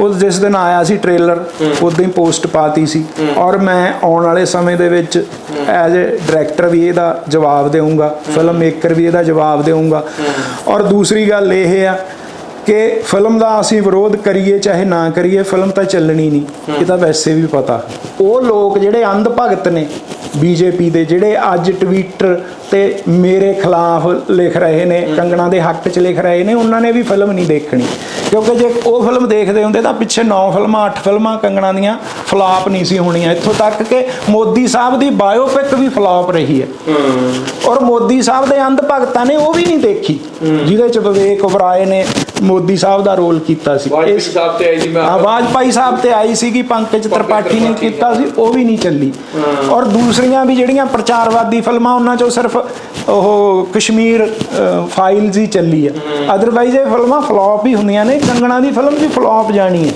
S2: ਉਸ ਜਿਸ ਦਿਨ ਆਇਆ ਸੀ ਟ੍ਰੇਲਰ ਉਦੋਂ ਹੀ ਪੋਸਟ ਪਾਤੀ ਸੀ। ਔਰ ਮੈਂ ਆਉਣ ਵਾਲੇ ਸਮੇਂ ਦੇ ਵਿੱਚ ਐਜ਼ ਅ ਡਾਇਰੈਕਟਰ ਵੀ ਇਹਦਾ ਜਵਾਬ ਦੇਵਾਂਗਾ ਫਿਲਮ ਮੇਕਰ ਵੀ ਇਹਦਾ ਜਵਾਬ ਦੇਵਾਂਗਾ ਔਰ ਦੂਸਰੀ ਗੱਲ ਇਹ ਆ ਕਿ ਫਿਲਮ ਦਾ ਅਸੀਂ ਵਿਰੋਧ ਕਰੀਏ ਚਾਹੇ ਨਾ ਕਰੀਏ ਫਿਲਮ ਤਾਂ ਚੱਲਣੀ ਨਹੀਂ ਇਹ ਤਾਂ ਵੈਸੇ ਵੀ ਪਤਾ। ਉਹ ਲੋਕ ਜਿਹੜੇ ਅੰਧ ਭਗਤ ਨੇ ਬੀਜੇਪੀ ਦੇ ਜਿਹੜੇ ਅੱਜ ਟਵਿੱਟਰ ਤੇ ਮੇਰੇ ਖਿਲਾਫ ਲਿਖ ਰਹੇ ਨੇ ਕੰਗਣਾ ਦੇ ਹੱਕ 'ਚ ਲਿਖ ਰਹੇ ਨੇ ਉਹਨਾਂ ਨੇ ਵੀ ਫਿਲਮ ਨਹੀਂ ਦੇਖਣੀ। ਕਿਉਂਕਿ ਜੇ ਉਹ ਫਿਲਮ ਦੇਖਦੇ ਹੁੰਦੇ ਤਾਂ ਪਿੱਛੇ 9 ਫਿਲਮਾਂ 8 ਫਿਲਮਾਂ ਕੰਗਣਾ ਦੀਆਂ ਫਲਾਪ ਨਹੀਂ ਸੀ ਹੋਣੀਆਂ। ਇੱਥੋਂ ਤੱਕ ਕਿ ਮੋਦੀ ਸਾਹਿਬ ਦੀ ਬਾਇਓਪਿਕ ਵੀ ਫਲਾਪ ਰਹੀ ਹੈ। ਔਰ ਮੋਦੀ ਸਾਹਿਬ ਦੇ ਅੰਧ ਭਗਤਾਂ ਨੇ ਉਹ ਵੀ ਨਹੀਂ ਦੇਖੀ। ਜਿਹਦੇ ਚ ਵਿਵੇਕ ਉਬਰਾਏ ਨੇ ਮੋਦੀ ਸਾਹਿਬ ਦਾ ਰੋਲ ਕੀਤਾ ਸੀ। ਵਾਜਪਾਈ
S1: ਸਾਹਿਬ ਤੇ ਆਈ ਜੀ
S2: ਮੈਂ ਵਾਜਪਾਈ ਸਾਹਿਬ ਤੇ ਆਈ ਸੀ ਕਿ ਪੰਕਜ ਤ੍ਰਿਪਾਠੀ ਨੇ ਕੀਤਾ ਸੀ ਉਹ ਵੀ ਨਹੀਂ ਚੱਲੀ। ਔਰ ਦੂਸਰੀਆਂ ਵੀ ਜਿਹੜੀਆਂ ਪ੍ਰਚਾਰਵਾਦੀ ਫਿਲਮਾਂ ਉਹਨਾਂ ਚੋਂ ਸਿਰਫ ਉਹ ਕਸ਼ਮੀਰ ਫਾਈਲਸ ਹੀ ਚੱਲੀ ਆ। ਅਦਰਵਾਈਜ਼ ਇਹ ਫਿਲਮਾਂ ਫਲॉप ਹੀ ਹੁੰਦੀਆਂ ਨੇ ਕੰਗਣਾ ਦੀ ਫਿਲਮ ਵੀ ਫਲॉप ਜਾਣੀ ਹੈ।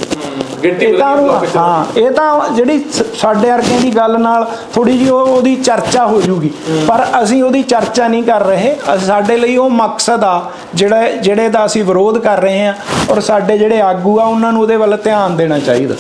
S2: ਇਹ ਤਾਂ ਹਾਂ। ਇਹ ਤਾਂ ਜਿਹੜੀ ਸਾਡੇ ਵਰਗਿਆਂ ਦੀ ਗੱਲ ਨਾਲ ਥੋੜੀ ਜਿਹੀ ਉਹ ਉਹਦੀ ਚਰਚਾ ਹੋ ਜੂਗੀ। ਪਰ ਅਸੀਂ ਉਹਦੀ ਚਰਚਾ ਨਹੀਂ ਕਰ ਰਹੇ। ਸਾਡੇ ਲਈ ਉਹ ਮਕਸਦ ਆ ਜਿਹੜਾ ਜਿਹੜੇ ਦਾ ਅਸੀਂ ਵਿਰੋਧ ਕਰ ਰਹੇ ਹਾਂ ਔਰ ਸਾਡੇ ਜਿਹੜੇ ਆਗੂ ਆ ਉਹਨਾਂ ਨੂੰ ਉਹਦੇ ਵੱਲ ਧਿਆਨ ਦੇਣਾ ਚਾਹੀਦਾ।